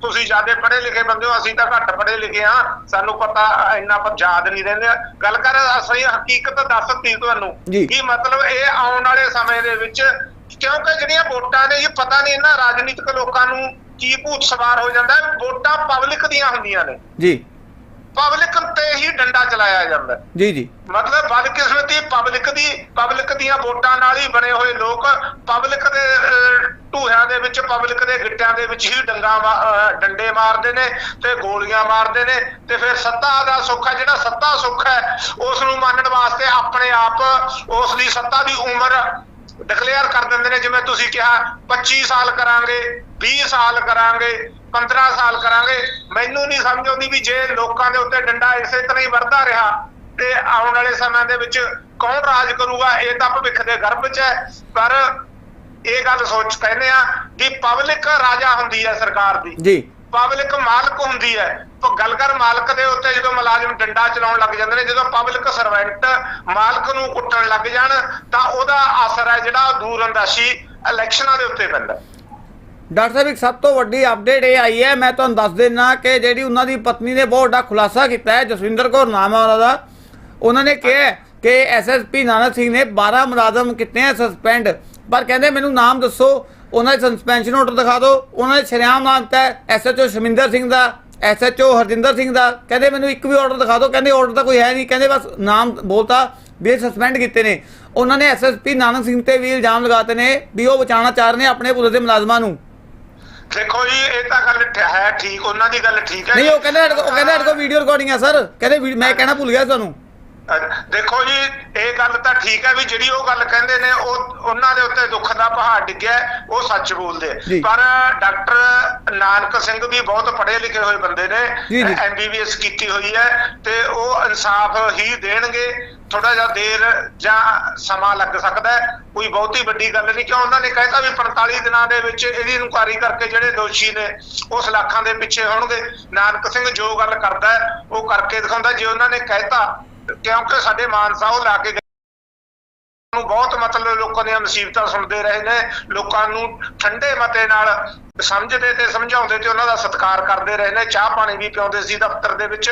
ਤੁਸੀਂ ਜ਼ਿਆਦਾ ਪੜ੍ਹੇ ਲਿਖੇ ਬੰਦੇ ਹੋ ਅਸੀਂ ਤਾਂ ਘੱਟ ਪੜ੍ਹੇ ਲਿਖੇ ਆ ਸਾਨੂੰ ਪਤਾ ਇੰਨਾ ਪਰ ਯਾਦ ਨਹੀਂ ਰਹਿੰਦੇ। ਗੱਲ ਕਰ ਅਸਲੀ ਹਕੀਕਤ ਦੱਸਤੀ ਤੁਹਾਨੂੰ। ਕਿ ਮਤਲਬ ਇਹ ਆਉਣ ਵਾਲੇ ਸਮੇਂ ਦੇ ਵਿੱਚ ਕਿਉਂਕਿ ਜਿਹੜੀਆਂ ਵੋਟਾਂ ਨੇ ਇਹ ਪਤਾ ਨਹੀਂ ਇਹਨਾਂ ਰਾਜਨੀਤਿਕ ਲੋਕਾਂ ਨੂੰ ਕੀ ਭੂਤ ਸਵਾਰ ਹੋ ਜਾਂਦਾ। ਵੋਟਾਂ ਪਬਲਿਕ ਦੀਆਂ ਹੁੰਦੀਆਂ ਨੇ। ਜੀ। ਪਬਲਿਕ ਤੇ ਹੀ ਡੰਡਾ ਚਲਾਇਆ ਜਾਂਦਾ ਜੀ ਜੀ। ਮਤਲਬ ਬਦਕਿਸਮਤੀ ਪਬਲਿਕ ਦੀ ਪਬਲਿਕ ਦੀਆਂ ਵੋਟਾਂ ਨਾਲ ਹੀ ਬਣੇ ਹੋਏ ਲੋਕ ਪਬਲਿਕ ਦੇ ਢੂਹਿਆਂ ਦੇ ਵਿੱਚ ਪਬਲਿਕ ਦੇ ਗਿੱਟਿਆਂ ਦੇ ਵਿੱਚ ਹੀ ਡੰਗਾ ਡੰਡੇ ਮਾਰਦੇ ਨੇ ਤੇ ਗੋਲੀਆਂ ਮਾਰਦੇ ਨੇ ਤੇ ਫਿਰ ਸੱਤਾ ਦਾ ਸੁੱਖ ਹੈ। ਜਿਹੜਾ ਸੱਤਾ ਸੁੱਖ ਹੈ ਉਸ ਨੂੰ ਮੰਨਣ ਵਾਸਤੇ ਆਪਣੇ ਆਪ ਉਸ ਦੀ ਸੱਤਾ ਦੀ ਉਮਰ ਡਿਕਲੇਅਰ ਕਰ ਦਿੰਦੇ ਨੇ। ਜਿਵੇਂ ਤੁਸੀਂ ਕਿਹਾ 25 ਸਾਲ ਕਰਾਂਗੇ 20 ਸਾਲ ਕਰਾਂਗੇ। 15 ਸਾਲ ਕਰਾਂਗੇ। ਮੈਨੂੰ ਨਹੀਂ ਸਮਝ ਆਉਂਦੀ ਵੀ ਜੇ ਲੋਕਾਂ ਦੇ ਉੱਤੇ ਡੰਡਾ ਇਸੇ ਤਰ੍ਹਾਂ ਹੀ ਵਰਦਾ ਰਿਹਾ ਤੇ ਆਉਣ ਵਾਲੇ ਸਮੇਂ ਦੇ ਵਿੱਚ ਕੌਣ ਰਾਜ ਕਰੂਗਾ ਇਹ ਤਾਂ ਭਵਿੱਖ ਦੇ ਗਰਭ 'ਚ ਹੈ। ਪਰ ਇਹ ਗੱਲ ਸੋਚ ਕਹਿੰਦੇ ਆ ਕਿ ਪਬਲਿਕ ਰਾਜਾ ਹੁੰਦੀ ਹੈ ਸਰਕਾਰ ਦੀ। ਜੀ। ਪਬਲਿਕ ਮਾਲਕ ਹੁੰਦੀ ਹੈ। ਤਾਂ ਗੱਲ ਕਰ ਮਾਲਕ ਦੇ ਉੱਤੇ ਜਦੋਂ ਮੁਲਾਜ਼ਮ ਡੰਡਾ ਚਲਾਉਣ ਲੱਗ ਜਾਂਦੇ ਨੇ ਜਦੋਂ ਪਬਲਿਕ ਸਰਵੈਂਟ ਮਾਲਕ ਨੂੰ ਕੁੱਟਣ ਲੱਗ ਜਾਣ ਤਾਂ ਉਹਦਾ ਅਸਰ ਹੈ ਜਿਹੜਾ ਦੂਰ ਅੰਦਾਸ਼ੀ ਇਲੈਕਸ਼ਨਾਂ ਦੇ ਉੱਤੇ ਪੈਂਦਾ। ਡਾਕਟਰ ਸਾਹਿਬ, ਇੱਕ ਸਭ ਤੋਂ ਵੱਡੀ ਅਪਡੇਟ ਇਹ ਆਈ ਹੈ। ਮੈਂ ਤੁਹਾਨੂੰ ਦੱਸ ਦੇਣਾ ਕਿ ਜਿਹੜੀ ਉਹਨਾਂ ਦੀ ਪਤਨੀ ਨੇ ਬਹੁਤ ਵੱਡਾ ਖੁਲਾਸਾ ਕੀਤਾ ਹੈ, ਜਸਵਿੰਦਰ ਕੌਰ ਨਾਮ ਹੈ ਉਹਨਾਂ ਦਾ। ਉਹਨਾਂ ਨੇ ਕਿਹਾ ਹੈ ਕਿ ਐਸਐਸਪੀ ਨਾਨਕ ਸਿੰਘ ਨੇ 12 ਮੁਲਾਜ਼ਮ ਕੀਤੇ ਹੈ ਸਸਪੈਂਡ ਪਰ ਕਹਿੰਦੇ ਮੈਨੂੰ ਨਾਮ ਦੱਸੋ, ਉਹਨਾਂ ਦੇ ਸਸਪੈਂਸ਼ਨ ਆਰਡਰ ਦਿਖਾ ਦਿਓ। ਉਹਨਾਂ ਨੇ ਸ਼ਰਿਆਮ ਨਾਮ ਦਿੱਤਾ ਹੈ ਐਸਐਚਓ ਸ਼ਮਿੰਦਰ ਸਿੰਘ ਦਾ ਐਸਐਚਓ ਹਰਜਿੰਦਰ ਸਿੰਘ ਦਾ। ਕਹਿੰਦੇ ਮੈਨੂੰ ਇੱਕ ਵੀ ਆਰਡਰ ਦਿਖਾ ਦਿਓ। ਕਹਿੰਦੇ ਆਰਡਰ ਤਾਂ ਕੋਈ ਹੈ ਨਹੀਂ, ਕਹਿੰਦੇ ਬਸ ਨਾਮ ਬੋਲਤਾ ਵੀ ਸਸਪੈਂਡ ਕੀਤੇ ਨੇ। ਉਹਨਾਂ ਨੇ ਐਸਐਸਪੀ ਨਾਨਕ ਸਿੰਘ ਤੇ ਵੀ ਇਲਜ਼ਾਮ ਲਗਾਤੇ ਨੇ ਵੀ ਉਹ ਬਚਾਉਣਾ ਚਾਹ ਰਹੇ ਨੇ ਆਪਣੇ ਪੁਲਿਸ ਦੇ ਮੁਲਾਜ਼ਮਾਂ ਨੂੰ। ਦੇਖੋ ਜੀ ਇਹ ਤਾਂ ਗੱਲ ਠ- ਹੈ ਠੀਕ ਉਹਨਾਂ ਦੀ ਗੱਲ ਠੀਕ ਹੈ ਨਹੀਂ। ਉਹ ਕਹਿੰਦੇ ਸਾਡੇ ਕੋਲ- ਉਹ ਕਹਿੰਦੇ ਸਾਡੇ ਕੋਲ ਵੀਡੀਓ ਰਿਕਾਰਡਿੰਗ ਹੈ ਸਰ ਕਹਿੰਦੇ ਵੀ- ਮੈਂ ਕਹਿਣਾ ਭੁੱਲ ਗਿਆ ਤੁਹਾਨੂੰ ਅਹ ਦੇਖੋ ਜੀ ਇਹ ਗੱਲ ਤਾਂ ਠੀਕ ਹੈ ਵੀ ਜਿਹੜੀ ਉਹ ਗੱਲ ਕਹਿੰਦੇ ਨੇ ਉਹ ਉਹਨਾਂ ਦੇ ਉੱਤੇ ਦੁੱਖ ਦਾ ਪਹਾੜ ਡਿੱਗਿਆ ਹੈ, ਉਹ ਸੱਚ ਬੋਲਦੇ ਜੀ। ਆ। ਪਰ ਡਾਕਟਰ ਨਾਨਕ ਸਿੰਘ ਵੀ ਬਹੁਤ ਪੜ੍ਹੇ ਲਿਖੇ ਹੋਏ ਬੰਦੇ ਜੀ, ਨੇ ਜੀ। ਐਮਬੀਬੀਐਸ ਕੀਤੀ ਹੋਈ ਹੈ ਤੇ ਉਹ ਇਨਸਾਫ ਹੀ ਦੇਣਗੇ ਥੋੜਾ ਜਿਹਾ ਦੇਰ ਜਾਂ ਸਮਾਂ ਲੱਗ ਸਕਦਾ ਹੈ। ਕੋਈ ਬਹੁਤੀ ਵੱਡੀ ਗੱਲ ਨਹੀਂ। ਕਿਉਂ? ਉਹਨਾਂ ਨੇ ਕਹਿਤਾ ਵੀ 45 ਦਿਨਾਂ ਦੇ ਵਿੱਚ ਇਹਦੀ ਇਨਕੁਆਰੀ ਕਰਕੇ ਜਿਹੜੇ ਦੋਸ਼ੀ ਨੇ ਉਹ ਸਲਾਖਾਂ ਦੇ ਪਿੱਛੇ ਹੋਣਗੇ। ਨਾਨਕ ਸਿੰਘ ਜੋ ਗੱਲ ਕਰਦਾ ਉਹ ਕਰਕੇ ਦਿਖਾਉਂਦਾ। ਜੇ ਉਹਨਾਂ ਨੇ ਕਹਿਤਾ ਕਿਉਂਕਿ ਸਾਡੇ ਮਾਨਸਾ ਉਹ ਲਾ ਕੇ ਗਏ। ਨੂੰ ਬਹੁਤ ਮਤਲਬ ਲੋਕਾਂ ਦੀਆਂ ਮੁਸੀਬਤਾਂ ਸੁਣਦੇ ਰਹੇ ਨੇ। ਲੋਕਾਂ ਨੂੰ ਠੰਡੇ ਮਤੇ ਨਾਲ ਸਮਝਦੇ ਤੇ ਸਮਝਾਉਂਦੇ ਤੇ ਉਹਨਾਂ ਦਾ ਸਤਿਕਾਰ ਕਰਦੇ ਰਹੇ ਨੇ ਚਾਹ ਪਾਣੀ ਵੀ ਪਿਆਉਂਦੇ ਸੀ ਦਫ਼ਤਰ ਦੇ ਵਿੱਚ।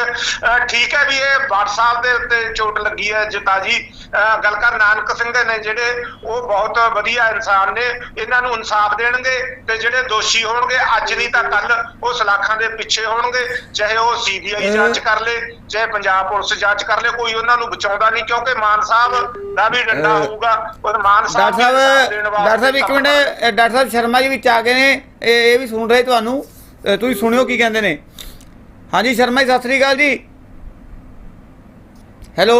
ਠੀਕ ਹੈ ਵੀ ਇਹ WhatsApp ਦੇ ਉੱਤੇ ਚੋਟ ਲੱਗੀ ਹੈ ਜਤਾ ਜੀ। ਗੱਲ ਕਰ ਨਾਨਕ ਸਿੰਘ ਨੇ ਜਿਹੜੇ ਉਹ ਬਹੁਤ ਵਧੀਆ ਇਨਸਾਨ ਨੇ। ਇਹਨਾਂ ਨੂੰ ਇਨਸਾਫ ਦੇਣਗੇ ਤੇ ਜਿਹੜੇ ਦੋਸ਼ੀ ਹੋਣਗੇ ਅੱਜ ਨਹੀਂ ਤਾਂ ਕੱਲ ਉਹ ਸਲਾਖਾਂ ਦੇ ਪਿੱਛੇ ਹੋਣਗੇ। ਚਾਹੇ ਉਹ ਸੀਬੀਆਈ ਜਾਂਚ ਕਰ ਲੇ ਚਾਹੇ ਪੰਜਾਬ ਪੁਲਿਸ ਜਾਂਚ ਕਰ ਲੇ ਕੋਈ ਉਹਨਾਂ ਨੂੰ ਬਚਾਉਂਦਾ ਨਹੀਂ ਕਿਉਂਕਿ ਮਾਨ ਸਾਹਿਬ ਦਾ ਵੀ ਡੰਡਾ ਹੋਊਗਾ। ਔਰ ਮਾਨ ਸਾਹਿਬ ਡਾਕਟਰ ਸਾਹਿਬ ਡਾਕਟਰ ਸਾਹਿਬ ਇੱਕ ਮਿੰਟ ਡਾਕਟਰ ਸਾਹਿਬ ਸ਼ਰਮਾ ਜੀ ਵਿੱਚ ਆ ਗਏ ਨੇ। ਇਹ ਇਹ ਵੀ ਸੁਣ ਰਹੇ ਤੁਹਾਨੂੰ। ਤੁਸੀਂ ਸੁਣਿਓ ਕੀ ਕਹਿੰਦੇ ਨੇ। ਹਾਂਜੀ ਸ਼ਰਮਾ ਜੀ ਸਤਿ ਸ੍ਰੀ ਅਕਾਲ ਜੀ। ਹੈਲੋ।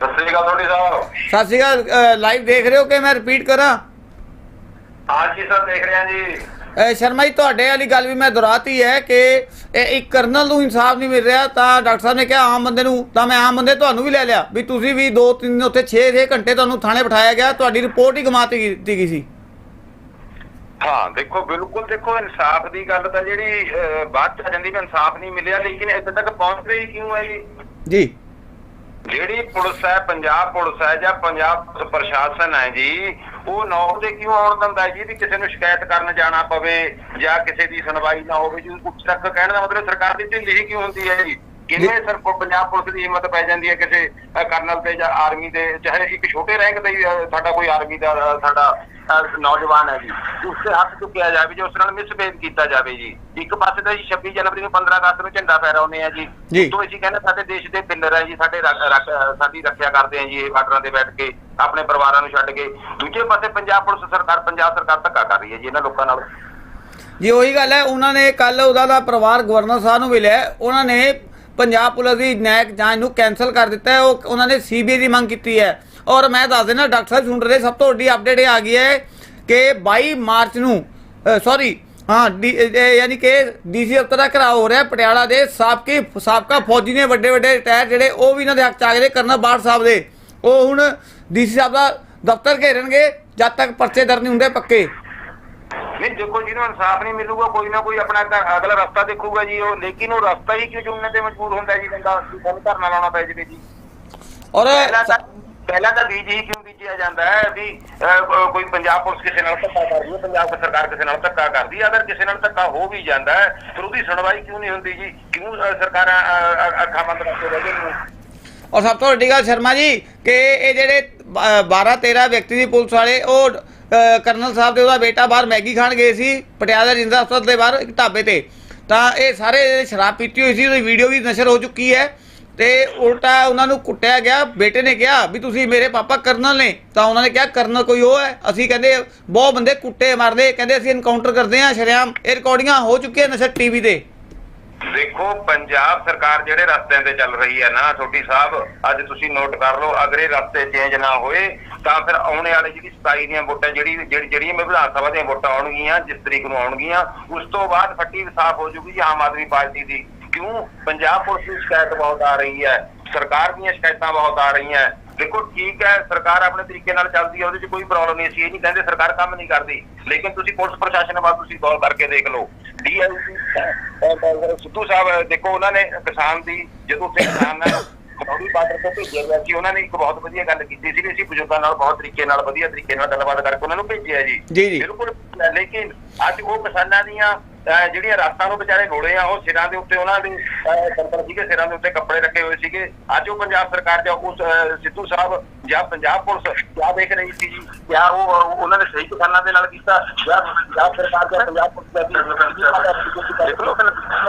ਸਤਿ ਸ੍ਰੀ ਅਕਾਲ ਤੁਹਾਡੀ ਸਾਹਿਬ। ਸਤਿ ਸ਼੍ਰੀ ਅਕਾਲ ਲਾਈਵ ਦੇਖ ਰਹੇ ਹੋ ਕਿ ਮੈਂ ਰਿਪੀਟ ਕਰਾਂ? ਅੱਜ ਹੀ ਸਰ ਦੇਖ ਰਹੇ ਹਾਂ ਜੀ। ਸ਼ਰਮਾ ਜੀ ਤੁਹਾਡੇ ਵਾਲੀ ਗੱਲ ਵੀ ਮੈਂ ਦੁਹਰਾਤੀ ਹੈ ਕਿ ਇਹ ਇੱਕ ਕਰਨਲ ਨੂੰ ਇਨਸਾਫ ਨਹੀਂ ਮਿਲ ਰਿਹਾ ਤਾਂ ਡਾਕਟਰ ਸਾਹਿਬ ਨੇ ਕਿਹਾ ਆਮ ਬੰਦੇ ਨੂੰ ਤਾਂ ਮੈਂ ਆਮ ਬੰਦੇ ਤੁਹਾਨੂੰ ਵੀ ਲੈ ਲਿਆ ਵੀ ਤੁਸੀਂ ਵੀ 2 3 ਉੱਥੇ 6 6 ਘੰਟੇ ਤੁਹਾਨੂੰ ਥਾਣੇ ਬਿਠਾਇਆ ਗਿਆ ਤੁਹਾਡੀ ਰਿਪੋਰਟ ਹੀ ਗਮਾਤੀ ਦਿੱਤੀ ਗਈ ਸੀ। ਹਾਂ ਦੇਖੋ ਬਿਲਕੁਲ ਦੇਖੋ ਇਨਸਾਫ ਦੀ ਗੱਲ ਤਾਂ ਜਿਹੜੀ ਬਾਅਦ ਚ ਆ ਜਾਂਦੀ ਵੀ ਇਨਸਾਫ ਨਹੀਂ ਮਿਲਿਆ ਲੇਕਿਨ ਇੱਥੇ ਤੱਕ ਪਹੁੰਚ ਰਹੀ ਕਿਉਂ ਹੈ ਜੀ? ਜੀ। ਜਿਹੜੀ ਪੁਲਿਸ ਹੈ ਪੰਜਾਬ ਪੁਲਿਸ ਹੈ ਜਾਂ ਪੰਜਾਬ ਪ੍ਰਸ਼ਾਸਨ ਹੈ ਜੀ ਉਹ ਨੌ ਦੇ ਕਿਉਂ ਆਉਣ ਦਿੰਦਾ ਜੀ ਵੀ ਕਿਸੇ ਨੂੰ ਸ਼ਿਕਾਇਤ ਕਰਨ ਜਾਣਾ ਪਵੇ ਜਾਂ ਕਿਸੇ ਦੀ ਸੁਣਵਾਈ ਨਾ ਹੋਵੇ ਜੀ ਉੱਚ ਤੱਕ ਕਹਿਣ ਦਾ ਮਤਲਬ ਸਰਕਾਰ ਦੀ ਢਿੱਲੀ ਹੀ ਕਿਉਂ ਹੁੰਦੀ ਹੈ ਜੀ? ਕਿਵੇਂ ਸਰ ਪੰਜਾਬ ਪੁਲਿਸ ਦੀ ਹਿੰਮਤ ਪੈ ਜਾਂਦੀ ਹੈ ਕਿਸੇ ਕਰਨਲ ਤੇ ਜਾਂ ਆਰਮੀ ਦੇ ਚਾਹੇ ਇੱਕ ਛੋਟੇ ਰੈਂਕ ਦਾ ਹੀ ਸਾਡਾ ਕੋਈ ਆਰਮੀ ਦਾ ਸਾਡਾ ਨੌਜਵਾਨ ਹੈ ਜੀ। ਉਸ ਤੇ ਹੱਥ ਚੁੱਕਿਆ ਜਾਵੇ ਜੋ ਉਸ ਨਾਲ ਮਿਸਬਿਹੇਵ ਕੀਤਾ ਜਾਵੇ ਜੀ। ਇੱਕ ਪਾਸੇ ਤਾਂ ਜੀ 26 ਜਨਵਰੀ ਨੂੰ 15 ਅਗਸਤ ਨੂੰ ਝੰਡਾ ਫਹਿਰਾਉਂਦੇ ਆ ਜੀ। ਤੋਂ ਅਸੀਂ ਕਹਿੰਦੇ ਸਾਡੇ ਦੇਸ਼ ਦੇ ਪਿੱਲਰ ਹੈ ਜੀ ਸਾਡੇ ਸਾਡੀ ਰੱਖਿਆ ਕਰਦੇ ਆ ਜੀ ਇਹ ਬਾਰਡਰਾਂ ਤੇ ਬੈਠ ਕੇ ਆਪਣੇ ਪਰਿਵਾਰਾਂ ਨੂੰ ਛੱਡ ਕੇ। ਦੂਜੇ ਪਾਸੇ ਪੰਜਾਬ ਪੁਲਿਸ ਸਰਕਾਰ ਪੰਜਾਬ ਸਰਕਾਰ ਧੱਕਾ ਕਰ ਰਹੀ ਹੈ ਜੀ ਇਹਨਾਂ ਲੋਕਾਂ ਨਾਲ। ਜੀ ਉਹੀ ਗੱਲ ਹੈ ਉਹਨਾਂ ਨੇ ਕੱਲ ਉਹਦਾ ਦਾ ਪਰਿਵਾਰ ਗਵਰਨਰ ਸਾਹਿਬ ਨੂੰ ਮਿਲਿਆ। ਉਹਨਾਂ ਨੇ ਪੰਜਾਬ ਪੁਲਿਸ ਦੀ ਨਿਆਇਕ ਜਾਂਚ ਨੂੰ ਕੈਨਸਲ ਕਰ ਦਿੱਤਾ ਹੈ, ਉਹ ਉਹਨਾਂ ਨੇ ਸੀਬੀਆਈ ਦੀ ਮੰਗ ਕੀਤੀ ਹੈ। ਔਰ ਮੈਂ ਦੱਸ ਦੇਣਾ ਡਾਕਟਰ ਸਾਹਿਬ, ਸੁਣ ਰਹੇ, ਸਭ ਤੋਂ ਵੱਡੀ ਅਪਡੇਟ ਇਹ ਆ ਗਈ ਹੈ ਕਿ 22 ਮਾਰਚ ਨੂੰ ਸੌਰੀ ਹਾਂ, ਡੀ- ਯਾਨੀ ਕਿ ਡੀਸੀ ਦਫ਼ਤਰ ਦਾ ਘਰਾਓ ਹੋ ਰਿਹਾ ਪਟਿਆਲਾ ਦੇ ਸਾਬਕੀ, ਸਾਬਕਾ ਫੌਜੀ ਨੇ ਵੱਡੇ ਵੱਡੇ ਰਿਟਾਇਰ ਜਿਹੜੇ, ਉਹ ਵੀ ਇਹਨਾਂ ਦੇ ਹੱਕ ਚ ਆ ਗਏ ਨੇ, ਕਰਨਲ ਬਾਠ ਸਾਹਿਬ ਦੇ। ਉਹ ਹੁਣ ਡੀਸੀ ਸਾਹਿਬ ਦਾ ਦਫ਼ਤਰ ਘੇਰਨਗੇ, ਜਦ ਤੱਕ ਪਰਚੇ ਦਰਜ ਨਹੀਂ ਹੁੰਦੇ ਪੱਕੇ। ਨਹੀਂ ਦੇਖੋ ਜਿਹਨੂੰ ਇਨਸਾਫ ਨਹੀਂ ਮਿਲੂਗਾ ਕੋਈ ਨਾ ਕੋਈ ਆਪਣਾ ਅਗ- ਅਗਲਾ ਰਸਤਾ ਦੇਖੂਗਾ ਜੀ ਉਹ। ਲੇਕਿਨ ਉਹ ਰਸਤਾ ਹੀ ਕਿਉਂ ਚੁਣਨੇ ਤੇ ਮਜਬੂਰ ਹੁੰਦਾ ਜੀ? ਬੰਦਾ ਸਾਨੂੰ ਧਰਨਾ ਲਾਉਣਾ ਪੈ ਜਾਵੇ ਜੀ। ਔਰ ਪਹਿਲਾਂ ਤਾਂ ਬੀਜ ਹੀ ਕਿਉਂ ਬੀਜਿਆ ਜਾਂਦਾ ਹੈ? ਵੀ ਕੋਈ ਪੰਜਾਬ ਪੁਲਿਸ ਕਿਸੇ ਨਾਲ ਧੱਕਾ ਕਰਦੀ ਹੈ ਪੰਜਾਬ ਸਰਕਾਰ ਕਿਸੇ ਨਾਲ ਧੱਕਾ ਕਰਦੀ ਹੈ। ਅਗਰ ਕਿਸੇ ਨਾਲ ਧੱਕਾ ਹੋ ਵੀ ਜਾਂਦਾ ਹੈ ਫਿਰ ਉਹਦੀ ਸੁਣਵਾਈ ਕਿਉਂ ਨਹੀਂ ਹੁੰਦੀ ਜੀ? ਕਿਉਂ ਸਰਕਾਰਾਂ ਅੱਖਾਂ ਬੰਦ ਕਰਕੇ ਰਹਿ ਜਾਂਦੀਆਂ ਔਰ ਸਭ ਤੋਂ ਵੱਡੀ ਗੱਲ ਸ਼ਰਮਾ ਜੀ ਕਿ ਇਹ ਜਿਹੜੇ 12 13 ਵਿਅਕਤੀ ਦੀ ਪੁਲਿਸ ਵਾਲੇ ਉਹ ਕਰਨਲ ਸਾਹਿਬ ਦੇ ਉਹਦਾ ਬੇਟਾ ਬਾਹਰ ਮੈਗੀ ਖਾਣ ਗਏ ਸੀ, ਪਟਿਆਲਾ ਜਿੰਦਾ ਹਸਪਤਾਲ ਦੇ ਬਾਹਰ, ਇੱਕ ਢਾਬੇ ਤੇ। ਤਾਂ ਇਹ ਸਾਰੇ ਸ਼ਰਾਬ ਪੀਤੀ ਹੋਈ ਸੀ, ਉਹਦੀ ਵੀਡੀਓ ਵੀ ਨਸ਼ਰ ਹੋ ਚੁੱਕੀ ਹੈ। ਤੇ ਉਲਟਾ ਉਹਨਾਂ ਨੂੰ ਕੁੱਟਿਆ ਗਿਆ, ਬੇਟੇ ਨੇ ਕਿਹਾ ਵੀ ਤੁਸੀਂ ਮੇਰੇ ਪਾਪਾ ਕਰਨਲ ਨੇ। ਤਾਂ ਉਹਨਾਂ ਨੇ ਕਿਹਾ, ਕਰਨਲ ਕੋਈ ਉਹ ਹੈ? ਅਸੀਂ ਕਹਿੰਦੇ, ਬਹੁਤ ਬੰਦੇ ਕੁੱਟੇ, ਮਾਰਦੇ। ਕਹਿੰਦੇ ਅਸੀਂ ਐਨਕਾਊਂਟਰ ਕਰਦੇ ਹਾਂ, ਸ਼ਰੇਆਮ। ਇਹ ਰਿਕਾਰਡਿੰਗਾਂ ਹੋ ਚੁੱਕੀਆਂ ਨਸ਼ਰ ਟੀਵੀ ਤੇ। ਦੇਖੋ, ਪੰਜਾਬ ਸਰਕਾਰ ਜਿਹੜੇ ਰਸਤਿਆਂ ਤੇ ਚੱਲ ਰਹੀ ਹੈ ਨਾ, ਛੋਟੀ ਸਾਹਿਬ, ਅੱਜ ਤੁਸੀਂ ਨੋਟ ਕਰ ਲਓ, ਅਗਰ ਇਹ ਰਸਤੇ ਚੇਂਜ ਨਾ ਹੋਏ, ਤਾਂ ਫਿਰ ਆਉਣੇ ਵਾਲੇ ਜਿਹੜੀ 27 ਦੀਆਂ ਵੋਟਾਂ, ਜਿਹੜੀ, ਜਿਹੜੀ- ਜਿਹੜੀਆਂ ਮੈਂ ਵਿਧਾਨ ਸਭਾ ਦੀਆਂ ਵੋਟਾਂ ਆਉਣਗੀਆਂ, ਜਿਸ ਤਰੀਕ ਨੂੰ ਆਉਣਗੀਆਂ, ਉਸ ਤੋਂ ਬਾਅਦ ਫੱਟੀ ਸਾਫ਼ ਹੋ ਜੂਗੀ ਆਮ ਆਦਮੀ ਪਾਰਟੀ ਦੀ। ਕਿਉਂ? ਪੰਜਾਬ ਪੁਲਿਸ ਦੀ ਸ਼ਿਕਾਇਤ ਬਹੁਤ ਆ ਰਹੀ ਹੈ, ਸਰਕਾਰ ਦੀਆਂ ਸ਼ਿਕਾਇਤਾਂ ਬਹੁਤ ਆ ਰਹੀਆਂ। ਦੇਖੋ, ਠੀਕ ਹੈ, ਸਰਕਾਰ ਆਪਣੇ ਤਰੀਕੇ ਨਾਲ ਚੱਲਦੀ ਹੈ, ਉਹਦੇ 'ਚ ਕੋਈ ਪ੍ਰੋਬਲਮ ਨਹੀਂ ਸੀ ਇਹ ਨਹੀਂ ਕਹਿੰਦੇ ਸਰਕਾਰ ਕੰਮ ਨਹੀਂ ਕਰਦੀ। ਲੇਕਿਨ ਤੁਸੀਂ ਪੁਲਿਸ ਪ੍ਰਸ਼ਾਸਨ ਵੱਲ ਤੁਸੀਂ ਗੌਰ ਕਰਕੇ ਦੇਖ ਲਓ। ਸਿੱਧੂ ਸਾਹਿਬ ਦੇਖੋ ਉਹਨਾਂ ਨੇ ਕਿਸਾਨ ਦੀ ਜਦੋਂ ਤੇ ਕਿਸਾਨਾਂ ਖਨੌਰੀ ਬਾਰਡਰ ਤੋਂ ਭੇਜਿਆ ਗਿਆ ਸੀ ਉਹਨਾਂ ਨੇ ਇੱਕ ਬਹੁਤ ਵਧੀਆ ਗੱਲ ਕੀਤੀ ਸੀ ਵੀ ਅਸੀਂ ਬਜ਼ੁਰਗਾਂ ਨਾਲ ਬਹੁਤ ਤਰੀਕੇ ਨਾਲ ਵਧੀਆ ਤਰੀਕੇ ਨਾਲ ਗੱਲਬਾਤ ਕਰਕੇ ਉਹਨਾਂ ਨੂੰ ਭੇਜਿਆ ਜੀ। ਬਿਲਕੁਲ। ਲੇਕਿਨ ਅੱਜ ਉਹ ਕਿਸਾਨਾਂ ਦੀਆਂ ਜਿਹੜੀਆਂ ਰਾਤਾਂ ਨੂੰ ਵਿਚਾਰੇ ਰੋੜੇ ਆ, ਉਹ ਸਿਰਾਂ ਦੇ ਉੱਤੇ ਉਹਨਾਂ ਦੇ ਸਰਪਰ ਸੀਗੇ, ਸਿਰਾਂ ਦੇ ਉੱਤੇ ਕੱਪੜੇ ਰੱਖੇ ਹੋਏ ਸੀਗੇ। ਅੱਜ ਉਹ ਪੰਜਾਬ ਸਰਕਾਰ ਜਾਂ ਉਸ ਸਿੱਧੂ ਸਾਹਿਬ ਜਾਂ ਪੰਜਾਬ ਪੁਲਿਸ ਕਿਆ ਦੇਖ ਰਹੀ ਸੀ ਜੀ? ਕਿਆ ਉਹ ਉਹਨਾਂ ਨੇ ਸਹੀ ਕਿਸਾਨਾਂ ਦੇ ਨਾਲ ਕੀਤਾ ਜਾਂ ਪੰਜਾਬ ਸਰਕਾਰ ਜਾਂ ਪੰਜਾਬ ਪੁਲਿਸ ਦਾ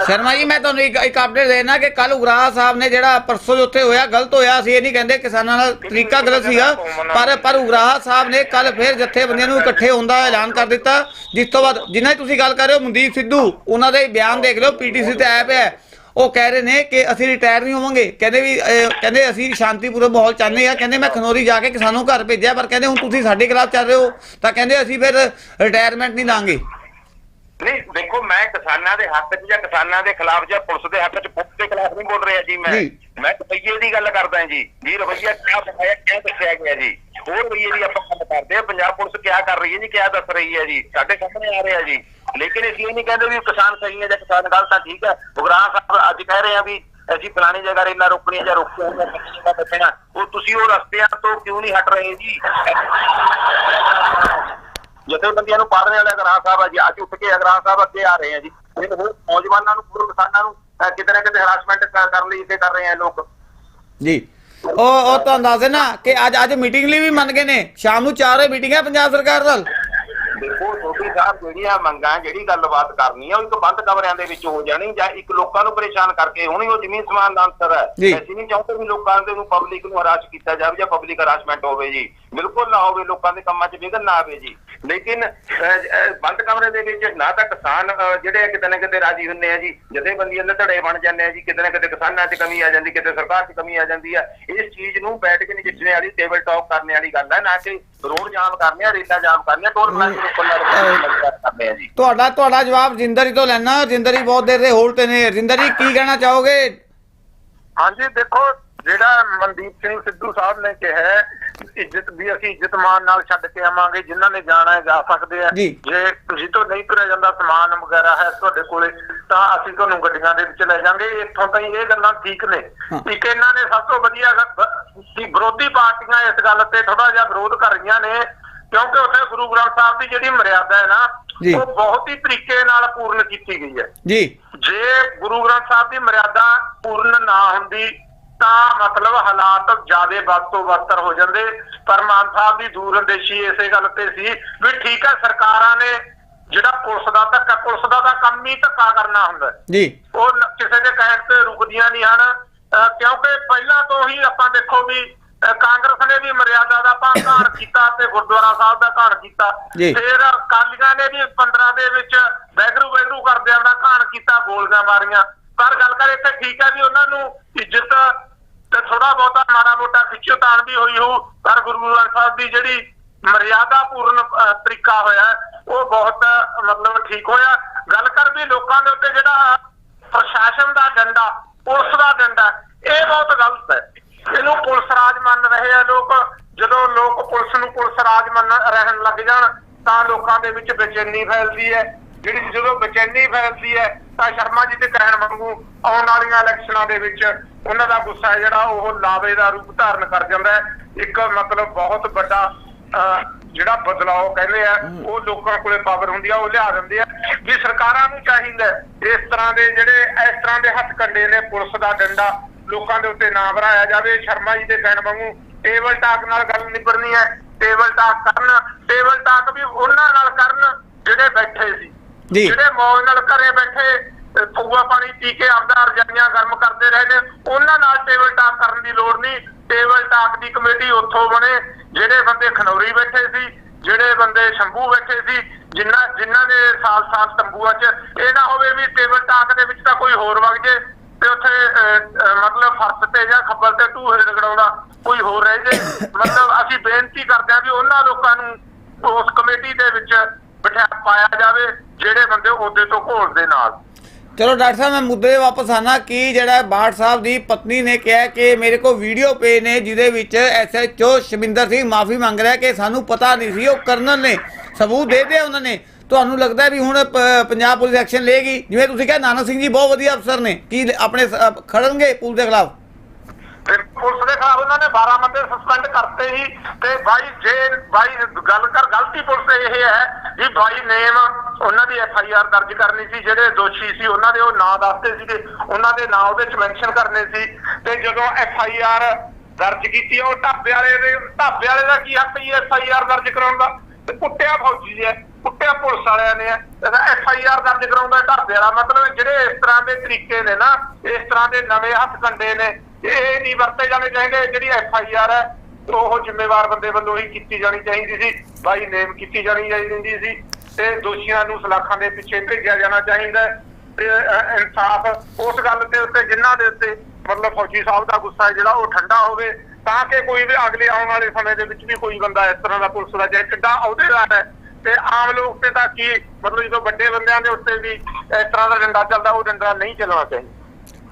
ਸ਼ਰਮਾ ਜੀ, ਮੈਂ ਤੁਹਾਨੂੰ ਇੱਕ ਇੱਕ ਅਪਡੇਟ ਦੇਣਾ ਕਿ ਕੱਲ ਉਗਰਾਹ ਸਾਹਿਬ ਨੇ ਜਿਹੜਾ ਪਰਸੋਂ ਉੱਥੇ ਹੋਇਆ, ਗਲਤ ਹੋਇਆ ਸੀ ਇਹ ਨਹੀਂ ਕਹਿੰਦੇ ਕਿਸਾਨਾਂ ਨਾਲ ਤਰੀਕਾ ਗਲਤ ਸੀਗਾ, ਪਰ ਪਰ ਉਗਰਾਹ ਸਾਹਿਬ ਨੇ ਕੱਲ ਫਿਰ ਜਥੇਬੰਦੀਆਂ ਨੂੰ ਇਕੱਠੇ ਹੋਣ ਦਾ ਐਲਾਨ ਕਰ ਦਿੱਤਾ। ਜਿਸ ਤੋਂ ਬਾਅਦ ਜਿਨ੍ਹਾਂ ਦੀ ਤੁਸੀਂ ਗੱਲ ਕਰ ਰਹੇ ਹੋ, ਮਨਦੀਪ ਸਿੱਧੂ, ਉਹਨਾਂ ਦੇ ਬਿਆਨ ਦੇਖ ਲਓ ਪੀਟੀਸੀ ਤੇ ਐਪ ਹੈ। ਉਹ ਕਹਿ ਰਹੇ ਨੇ ਕਿ ਅਸੀਂ ਰਿਟਾਇਰ ਨਹੀਂ ਹੋਵਾਂਗੇ। ਕਹਿੰਦੇ ਵੀ ਕਹਿੰਦੇ ਅਸੀਂ ਸ਼ਾਂਤੀਪੂਰਨ ਮਾਹੌਲ ਚਾਹੁੰਦੇ ਆ ਕਹਿੰਦੇ ਮੈਂ ਖਨੋਰੀ ਜਾ ਕੇ ਕਿਸਾਨਾਂ ਨੂੰ ਘਰ ਭੇਜਿਆ, ਪਰ ਕਹਿੰਦੇ ਹੁਣ ਤੁਸੀਂ ਸਾਡੇ ਖਿਲਾਫ ਚੱਲ ਰਹੇ ਹੋ, ਤਾਂ ਕਹਿੰਦੇ ਅਸੀਂ ਫਿਰ ਰਿਟਾਇਰਮੈਂਟ ਨਹੀਂ ਲਾਂਗੇ। ਨਹੀਂ ਦੇਖੋ ਮੈਂ ਕਿਸਾਨਾਂ ਦੇ ਹੱਕ 'ਚ ਜਾਂ ਕਿਸਾਨਾਂ ਦੇ ਖਿਲਾਫ ਜਾਂ ਪੁਲਿਸ ਦੇ ਹੱਕ 'ਚ ਪੁਲਿਸ ਦੇ ਖਿਲਾਫ ਨਹੀਂ ਬੋਲ ਰਿਹਾ ਜੀ ਮੈਂ। ਮੈਂ ਰਵਈਏ ਦੀ ਗੱਲ ਕਰਦਾ ਜੀ। ਜੀ ਰਵਈਆ ਕਿਆ ਬਤਾਇਆ ਕਿਆ ਦੱਸਿਆ ਗਿਆ ਜੀ? ਉਹ ਰਵਈਏ ਦੀ ਆਪਾਂ ਗੱਲ ਕਰਦੇ ਆ ਪੰਜਾਬ ਪੁਲਿਸ ਕਿਆ ਕਰ ਰਹੀ ਹੈ ਜੀ ਕਿਆ ਦੱਸ ਰਹੀ ਹੈ ਜੀ? ਸਾਡੇ ਸਾਹਮਣੇ ਆ ਰਿਹਾ ਜੀ। ਲੇਕਿਨ ਅਸੀਂ ਇਹ ਨਹੀਂ ਕਹਿੰਦੇ ਵੀ ਕਿਸਾਨ ਸਹੀ ਹੈ ਜਾਂ ਕਿਸਾਨ ਗਲਤ ਆ ਠੀਕ ਹੈ। ਉਗਰਾਹ ਸਾਹਿਬ ਅੱਜ ਕਹਿ ਰਹੇ ਆ ਵੀ ਅਸੀਂ ਫਲਾਣੀ ਜਗ੍ਹਾ ਰੇਲਾਂ ਰੋਕਣੀਆਂ ਜਾਂ ਰੋਕੀਆਂ ਜਾਂ ਫਲਾਣੀ ਜਗ੍ਹਾ ਬੈਠਣਾ ਉਹ ਤੁਸੀਂ ਉਹ ਰਸਤਿਆਂ ਤੋਂ ਕਿਉਂ ਨਹੀਂ ਹਟ ਰਹੇ ਜੀ? ਜਥੇਬੰਦੀਆਂ ਨੂੰ ਪੜ੍ਹਨ ਵਾਲੇ ਅਗਰਾਹ ਸਾਹਿਬ ਆ ਜੀ। ਅੱਜ ਉੱਠ ਕੇ ਅਗਰਾਹ ਸਾਹਿਬ ਅੱਗੇ ਆ ਰਹੇ ਆ ਜੀ। ਇਹ ਹੋਰ ਨੌਜਵਾਨਾਂ ਨੂੰ ਪੂਰੇ ਕਿਸਾਨਾਂ ਨੂੰ ਕਿਤੇ ਨਾ ਕਿਤੇ ਹਰਾਸਮੈਂਟ ਕਰਨ ਲਈ ਇੱਥੇ ਕਰ ਰਹੇ ਆ ਲੋਕ। ਜੀ। ਉਹ ਉਹ ਤੁਹਾਨੂੰ ਦੱਸ ਨਾ ਕਿ ਅੱਜ ਅੱਜ ਮੀਟਿੰਗ ਲਈ ਵੀ ਮੰਨ ਗਏ ਨੇ। ਸ਼ਾਮ ਨੂੰ 4 ਵਜੇ ਮੀਟਿੰਗ ਹੈ ਪੰਜਾਬ ਸਰਕਾਰ ਨਾਲ। ਦੇਖੋ ਛੋਟੀ ਸਾਹਿਬ ਜਿਹੜੀਆਂ ਮੰਗਾਂ ਜਿਹੜੀ ਗੱਲਬਾਤ ਕਰਨੀ ਆ ਉਹ ਇੱਕ ਬੰਦ ਕਮਰਿਆਂ ਦੇ ਵਿੱਚ ਹੋ ਜਾਣੀ ਜਾਂ ਇੱਕ ਲੋਕਾਂ ਨੂੰ ਪਰੇਸ਼ਾਨ ਕਰਕੇ ਹੋਣੀ ਉਹ ਜ਼ਮੀਨ ਸਮਾਨ ਦਾ ਅੰਤਰ ਹੈ। ਅਸੀਂ ਨਹੀਂ ਚਾਹੁੰਦੇ ਵੀ ਲੋਕਾਂ ਦੇ ਨੂੰ ਪਬਲਿਕ ਨੂੰ ਹਰਾਸ ਕੀਤਾ ਜਾਵੇ ਜਾਂ ਪਬਲਿਕ ਹਰਾਸਮੈਂਟ ਹੋਵੇ ਜੀ। ਬਿਲਕੁਲ ਨਾ ਹੋਵੇ ਲੋਕਾਂ ਦੇ ਕੰਮਾਂ 'ਚ ਵਿਘਨ ਨਾ ਆਵੇ ਜੀ। ਲੇਕਿਨ ਬੰਦ ਕਮਰੇ ਦੇ ਵਿੱਚ ਨਾ ਤਾਂ ਕਿਸਾਨ ਜਿਹੜੇ ਆ ਕਿਤੇ ਨਾ ਕਿਤੇ ਰਾਜੀ ਹੁੰਦੇ ਆ ਜੀ ਜਥੇਬੰਦੀਆਂ ਦੇ ਧੜੇ ਬਣ ਜਾਂਦੇ ਆ ਜੀ ਕਿਤੇ ਨਾ ਕਿਤੇ ਕਿਸਾਨਾਂ 'ਚ ਕਮੀ ਆ ਜਾਂਦੀ ਕਿਤੇ ਸਰਕਾਰ 'ਚ ਕਮੀ ਆ ਜਾਂਦੀ ਆ। ਇਸ ਚੀਜ਼ ਨੂੰ ਬੈਠ ਕੇ ਨਜਿੱਠਣੇ ਵਾਲੀ ਟੇਬਲ ਟਾਕ ਕਰਨ ਵਾਲੀ ਗੱਲ ਹੈ ਨਾ ਕਿ ਰੋਡ ਜਾਮ ਕਰਨੇ ਆ ਰੇਲਾ ਜਾਮ ਕਰਨੇ ਟੋਲ ਪਲਾਜ਼ੇ ਰੋਕਣ ਵਾਲੇ ਕਰਦੇ ਆ ਜੀ। ਤੁਹਾਡਾ ਤੁਹਾਡਾ ਜਵਾਬ ਜਿੰਦਰ ਤੋਂ ਲੈਣਾ ਜਿੰਦਰ ਬਹੁਤ ਦੇਰ ਦੇ ਹੋਲਡ ਤੇ ਨੇ। ਜਿੰਦਰ ਕੀ ਕਹਿਣਾ ਚਾਹੋਗੇ? ਹਾਂਜੀ ਦੇਖੋ ਜਿਹੜਾ ਮਨਦੀਪ ਸਿੰਘ ਸਿੱਧੂ ਸਾਹਿਬ ਨੇ ਕਿਹਾ ਇੱਜ਼ਤ ਵੀ ਅਸੀਂ ਇੱਜ਼ਤ ਮਾਨ ਨਾਲ ਛੱਡ ਕੇ ਆਵਾਂਗੇ ਜਿਨ੍ਹਾਂ ਨੇ ਜਾਣਾ ਹੈ ਜਾ ਸਕਦੇ ਆ ਜੀ। ਜੇ ਤੁਸੀਂ ਤੋਂ ਨਹੀਂ ਤੁਰਿਆ ਜਾਂਦਾ ਸਮਾਨ ਵਗੈਰਾ ਹੈ ਤੁਹਾਡੇ ਕੋਲੇ ਤਾਂ ਅਸੀਂ ਤੁਹਾਨੂੰ ਗੱਡੀਆਂ ਦੇ ਵਿੱਚ ਲੈ ਜਾਾਂਗੇ ਇੱਥੋਂ ਤਾਈਂ ਇਹ ਗੱਲਾਂ ਠੀਕ ਨੇ ਹਾਂ। ਇੱਕ ਇਹਨਾਂ ਨੇ ਸਭ ਤੋਂ ਵਧੀਆ ਗੱਲ- ਕਿ ਵਿਰੋਧੀ ਪਾਰਟੀਆਂ ਇਸ ਗੱਲ ਤੇ ਥੋੜਾ ਜਿਹਾ ਵਿਰੋਧ ਕਰ ਰਹੀਆਂ ਨੇ ਕਿਉਂਕਿ ਉੱਥੇ ਗੁਰੂ ਗ੍ਰੰਥ ਸਾਹਿਬ ਦੀ ਜਿਹੜੀ ਮਰਿਆਦਾ ਹੈ ਜੀ। ਨਾ ਉਹ ਬਹੁਤ ਹੀ ਤਰੀਕੇ ਨਾਲ ਪੂਰਨ ਕੀਤੀ ਗਈ ਹੈ ਜੀ ਜੇ ਗੁਰੂ ਗ੍ਰੰਥ ਸਾਹਿਬ ਦੀ ਮਰਿਆਦਾ ਪੂਰਨ ਨਾ ਹੁੰਦੀ ਤਾਂ ਮਤਲਬ ਹਾਲਾਤ ਜਿਆਦੇ ਵੱਧ ਤੋਂ ਬੱਤਰ ਹੋ ਜਾਂਦੇ। ਪਰ ਮਾਨ ਸਾਹਿਬ ਦੀ ਦੂਰਅੰਦੇਸ਼ੀ ਇਸੇ ਗੱਲ ਤੇ ਸੀ ਵੀ ਠੀਕ ਹੈ ਸਰਕਾਰਾਂ ਨੇ ਜਿਹੜਾ ਪੁਲਿਸ ਦਾ ਧੱਕਾ ਪੁਲਿਸ ਦਾ ਤਾਂ ਕੰਮ ਹੀ ਧੱਕਾ ਕਰਨਾ ਹੁੰਦਾ। ਜੀ। ਉਹ ਕਿਸੇ ਦੇ ਕਹਿਣ ਤੇ ਰੁਕਦੀਆਂ ਨਹੀਂ ਹਨ। ਕਿਉਂਕਿ ਪਹਿਲਾਂ ਤੋਂ ਹੀ ਆਪਾਂ ਦੇਖੋ ਵੀ ਕਾਂਗਰਸ ਨੇ ਵੀ ਮਰਿਆਦਾ ਦਾ ਭਾਂਘਾਣ ਕੀਤਾ ਤੇ ਗੁਰਦੁਆਰਾ ਸਾਹਿਬ ਦਾ ਘਾਣ ਕੀਤਾ। ਫਿਰ ਕਾਲੀਆਂ ਨੇ ਵੀ 15 ਦੇ ਵਿੱਚ ਵੈਗਰੂ ਵੈਗਰੂ ਕਰਦਿਆਂ ਦਾ ਘਾਣ ਕੀਤਾ ਗੋਲੀਆਂ ਮਾਰੀਆਂ। ਪਰ ਗੱਲ ਕਰ ਇੱਥੇ ਠੀਕ ਹੈ ਵੀ ਉਹਨਾਂ ਨੂੰ ਇੱਜ਼ਤ ਤੇ ਥੋੜਾ ਬਹੁਤਾ ਮਾੜਾ ਮੋਟਾ ਖਿੱਚੋ ਤਾਣ ਵੀ ਹੋਈ ਹੋ ਪਰ ਗੁਰੂ ਗ੍ਰੰਥ ਸਾਹਿਬ ਦੀ ਜਿਹੜੀ ਮਰਿਆਦਾ ਪੂਰਨ ਤਰੀਕਾ ਹੋਇਆ, ਉਹ ਬਹੁਤ, ਮਤਲਬ ਠੀਕ ਹੋਇਆ। ਗੱਲ ਕਰ ਵੀ ਲੋਕਾਂ ਦੇ ਉੱਤੇ ਜਿਹੜਾ ਪ੍ਰਸ਼ਾਸਨ ਦਾ ਡੰਡਾ, ਪੁਲਿਸ ਦਾ ਡੰਡਾ, ਇਹ ਬਹੁਤ ਗਲਤ ਹੈ। ਇਹਨੂੰ ਪੁਲਿਸ ਰਾਜ ਮੰਨ ਰਹੇ ਆ ਲੋਕ। ਜਦੋਂ ਲੋਕ ਪੁਲਿਸ ਨੂੰ ਪੁਲਿਸ ਰਾਜ ਮੰਨ, ਰਹਿਣ ਲੱਗ ਜਾਣ, ਤਾਂ ਲੋਕਾਂ ਦੇ ਵਿੱਚ ਬੇਚੈਨੀ ਫੈਲਦੀ ਹੈ। ਜਿਹੜੀ ਜਦੋਂ ਬੇਚੈਨੀ ਫੈਲਦੀ ਹੈ ਤਾਂ ਸ਼ਰਮਾ ਜੀ ਦੇ ਕਹਿਣ ਵਾਂਗੂ ਆਉਣ ਵਾਲੀਆਂ ਇਲੈਕਸ਼ਨਾਂ ਦੇ ਵਿੱਚ ਉਹਨਾਂ ਦਾ ਗੁੱਸਾ ਜਿਹੜਾ ਉਹ ਲਾਵੇ ਦਾ ਰੂਪ ਧਾਰਨ ਕਰ ਜਾਂਦਾ ਹੈ। ਇੱਕ ਮਤਲਬ ਬਹੁਤ ਵੱਡਾ ਜਿਹੜਾ ਬਦਲਾਅ ਕਹਿੰਦੇ ਆ ਉਹ ਲੋਕਾਂ ਕੋਲੇ ਪਾਵਰ ਹੁੰਦੀ ਆ ਉਹ ਲਿਆ ਦਿੰਦੇ ਆ। ਵੀ ਸਰਕਾਰਾਂ ਨੂੰ ਚਾਹੀਦਾ ਇਸ ਤਰ੍ਹਾਂ ਦੇ ਜਿਹੜੇ ਇਸ ਤਰ੍ਹਾਂ ਦੇ ਹੱਥ ਕੰਡੇ ਨੇ ਪੁਲਿਸ ਦਾ ਡੰਡਾ ਲੋਕਾਂ ਦੇ ਉੱਤੇ ਨਾ ਭਰਾਇਆ ਜਾਵੇ। ਸ਼ਰਮਾ ਜੀ ਦੇ ਕਹਿਣ ਵਾਂਗੂ ਟੇਬਲ ਟਾਕ ਨਾਲ ਗੱਲ ਨਿਬੜਨੀ ਹੈ। ਟੇਬਲ ਟਾਕ ਕਰਨ ਟੇਬਲ ਟਾਕ ਵੀ ਉਹਨਾਂ ਨਾਲ ਕਰਨ ਜਿਹੜੇ ਬੈਠੇ ਸੀ। ਜੀ। ਜਿਹੜੇ ਮੌਜ ਨਾਲ ਘਰੇ ਬੈਠੇ ਅਹ, ਪਾਣੀ ਪੀ ਕੇ ਆਪਦਾ ਰਜਾਈਆਂ ਗਰਮ ਕਰਦੇ ਰਹੇ ਨੇ ਉਹਨਾਂ ਨਾਲ ਟੇਬਲ ਟਾਕ ਕਰਨ ਦੀ ਲੋੜ ਨਹੀਂ। ਟੇਬਲ ਟਾਕ ਦੀ ਕਮੇਟੀ ਉੱਥੋਂ ਬਣੇ ਜਿਹੜੇ ਬੰਦੇ ਖਨੌਰੀ ਬੈਠੇ ਸੀ ਜਿਹੜੇ ਬੰਦੇ ਸ਼ੰਭੂ ਬੈਠੇ ਸੀ ਜਿਨ੍ਹਾਂ ਜਿਨ੍ਹਾਂ ਨੇ ਸਾਲ-ਸਾਲ ਤੰਬੂਆਂ 'ਚ ਇਹ ਨਾ ਹੋਵੇ ਵੀ ਟੇਬਲ ਟਾਕ ਦੇ ਵਿੱਚ ਤਾਂ ਕੋਈ ਹੋਰ ਵਗ ਜੇ ਤੇ ਉੱਥੇ ਮਤਲਬ ਫਰਸ਼ ਤੇ ਜਾਂ ਖੱਬਲ ਤੇ ਢੂਹੇ ਰਗੜਾਉਂਦਾ ਕੋਈ ਹੋਰ ਰਹਿ ਜੇ। ਮਤਲਬ ਅਸੀਂ ਬੇਨਤੀ ਕਰਦੇ ਹਾਂ ਵੀ ਉਹਨਾਂ ਲੋਕਾਂ ਨੂੰ ਉਸ ਕਮੇਟੀ ਦੇ ਵਿੱਚ ਬਿਠਾ ਪਾਇਆ ਜਾਵੇ। ਜਿਹੜੇ ਬੰਦੇ ਉਹਦੇ ਤੋਂ ਘੋਲ ਦੇ ਨਾਲ। ਚਲੋ ਡਾਕਟਰ ਸਾਹਿਬ, ਮੈਂ ਮੁੱਦੇ ਤੇ ਵਾਪਸ ਆਣਾ ਕਿ ਜਿਹੜਾ ਬਾਠ ਸਾਹਿਬ ਦੀ ਪਤਨੀ ਨੇ ਕਿਹਾ ਕਿ ਮੇਰੇ ਕੋਲ ਵੀਡੀਓ ਪੇ ਨੇ ਜਿਹਦੇ ਵਿੱਚ ਐਸਐਚਓ ਸ਼ਮਿੰਦਰ ਸਿੰਘ ਮਾਫੀ ਮੰਗ ਰਿਹਾ ਕਿ ਸਾਨੂੰ ਪਤਾ ਨਹੀਂ ਸੀ ਉਹ ਕਰਨਲ ਨੇ, ਸਬੂਤ ਦੇ ਦਿਆ ਉਹਨਾਂ ਨੇ। ਤੁਹਾਨੂੰ ਲੱਗਦਾ ਵੀ ਹੁਣ ਪੰਜਾਬ ਪੁਲਿਸ ਐਕਸ਼ਨ ਲਏਗੀ? ਜਿਵੇਂ ਤੁਸੀਂ ਕਿਹਾ ਨਾਨਕ ਸਿੰਘ ਜੀ ਬਹੁਤ ਵਧੀਆ ਅਫਸਰ ਨੇ। ਕੀ ਆਪਣੇ ਖੜਨਗੇ ਪੁਲਿਸ ਦੇ ਖਿਲਾਫ? ਫਿਰ ਪੁਲਿਸ ਦੇ ਖਿਲਾਫ ਉਹਨਾਂ ਨੇ 12 ਬੰਦੇ ਸਸਪੈਂਡ ਕਰਤੇ ਹੀ ਤੇ ਬਾਈ ਜੇ ਬਾਈ ਗੱਲ ਕਰ, ਗਲਤੀ ਪੁਲਿਸ ਇਹ ਹੈ ਵੀ ਬਾਈ ਨੇਮ ਉਹਨਾਂ ਦੀ ਐਫ ਆਈ ਆਰ ਦਰਜ ਕਰਨੀ ਸੀ, ਜਿਹੜੇ ਦੋਸ਼ੀ ਸੀ ਉਹਨਾਂ ਦੇ ਉਹ ਨਾਂ ਦੱਸਦੇ ਸੀਗੇ, ਉਹਨਾਂ ਦੇ ਨਾਂ ਉਹਦੇ ਚ ਮੈਂਸ਼ਨ ਕਰਨੇ ਸੀ ਤੇ ਜਦੋਂ ਐਫ ਆਈ ਆਰ ਦਰਜ ਕੀਤੀ, ਉਹ ਢਾਬੇ ਵਾਲੇ ਦੇ, ਢਾਬੇ ਵਾਲੇ ਦਾ ਕੀ ਹੱਕ ਹੀ ਐਫ ਆਈ ਆਰ ਦਰਜ ਕਰਾਉਣ ਦਾ? ਤੇ ਕੁੱਟਿਆ ਫੌਜੀ ਹੈ ਕੁੱਟਿਆ ਪੁਲਿਸ ਵਾਲਿਆਂ ਨੇ। ਐਫ ਆਈ ਆਰ ਦਰਜ ਕਰਾਉਂਦਾ ਢਾਬੇ ਵਾਲਾ, ਮਤਲਬ ਜਿਹੜੇ ਇਸ ਤਰ੍ਹਾਂ ਦੇ ਤਰੀਕੇ ਨੇ ਨਾ, ਇਸ ਤਰ੍ਹਾਂ ਦੇ ਨਵੇਂ ਹੱਥ ਕੰਡੇ ਨੇ ਇਹ ਨਹੀਂ ਵਰਤੇ ਜਾਣੇ ਚਾਹੀਦੇ, ਜਿਹੜੀ ਐਫ ਆਈ ਆਰ ਹੈ, ਉਹ ਜ਼ਿੰਮੇਵਾਰ ਬੰਦੇ ਵੱਲੋਂ ਹੀ ਕੀਤੀ ਜਾਣੀ ਚਾਹੀਦੀ ਸੀ, ਬਾਈ ਨੇਮ ਕੀਤੀ ਜਾਣੀ ਚਾਹੀਦੀ ਸੀ, ਤੇ ਦੋਸ਼ੀਆਂ ਨੂੰ ਸਲਾਖਾਂ ਦੇ ਪਿੱਛੇ ਭੇਜਿਆ ਜਾਣਾ ਚਾਹੀਦਾ ਤੇ ਇਨਸਾਫ, ਉਸ ਗੱਲ ਦੇ ਉੱਤੇ, ਜਿਨ੍ਹਾਂ ਦੇ ਉੱਤੇ ਮਤਲਬ ਫੌਜੀ ਸਾਹਿਬ ਦਾ ਗੁੱਸਾ ਜਿਹੜਾ ਉਹ ਠੰਡਾ ਹੋਵੇ, ਤਾਂ ਕਿ ਕੋਈ ਵੀ ਅਗਲੇ ਆਉਣ ਵਾਲੇ ਸਮੇਂ ਦੇ ਵਿੱਚ ਵੀ ਕੋਈ ਬੰਦਾ ਇਸ ਤਰ੍ਹਾਂ ਦਾ ਪੁਲਿਸ ਦਾ ਚਾਹੇ ਕਿੱਡਾ ਅਹੁਦੇਦਾਰ ਹੈ ਤੇ ਆਮ ਲੋਕ ਤੇ ਤਾਂ ਕੀ, ਮਤਲਬ ਜਦੋਂ ਵੱਡੇ ਬੰਦਿਆਂ ਦੇ ਉੱਤੇ ਵੀ ਇਸ ਤਰ੍ਹਾਂ ਦਾ ਡੰਡਾ ਚੱਲਦਾ, ਉਹ ਡੰਡਾ ਨਹੀਂ ਚੱਲਣਾ ਚਾਹੀਦਾ।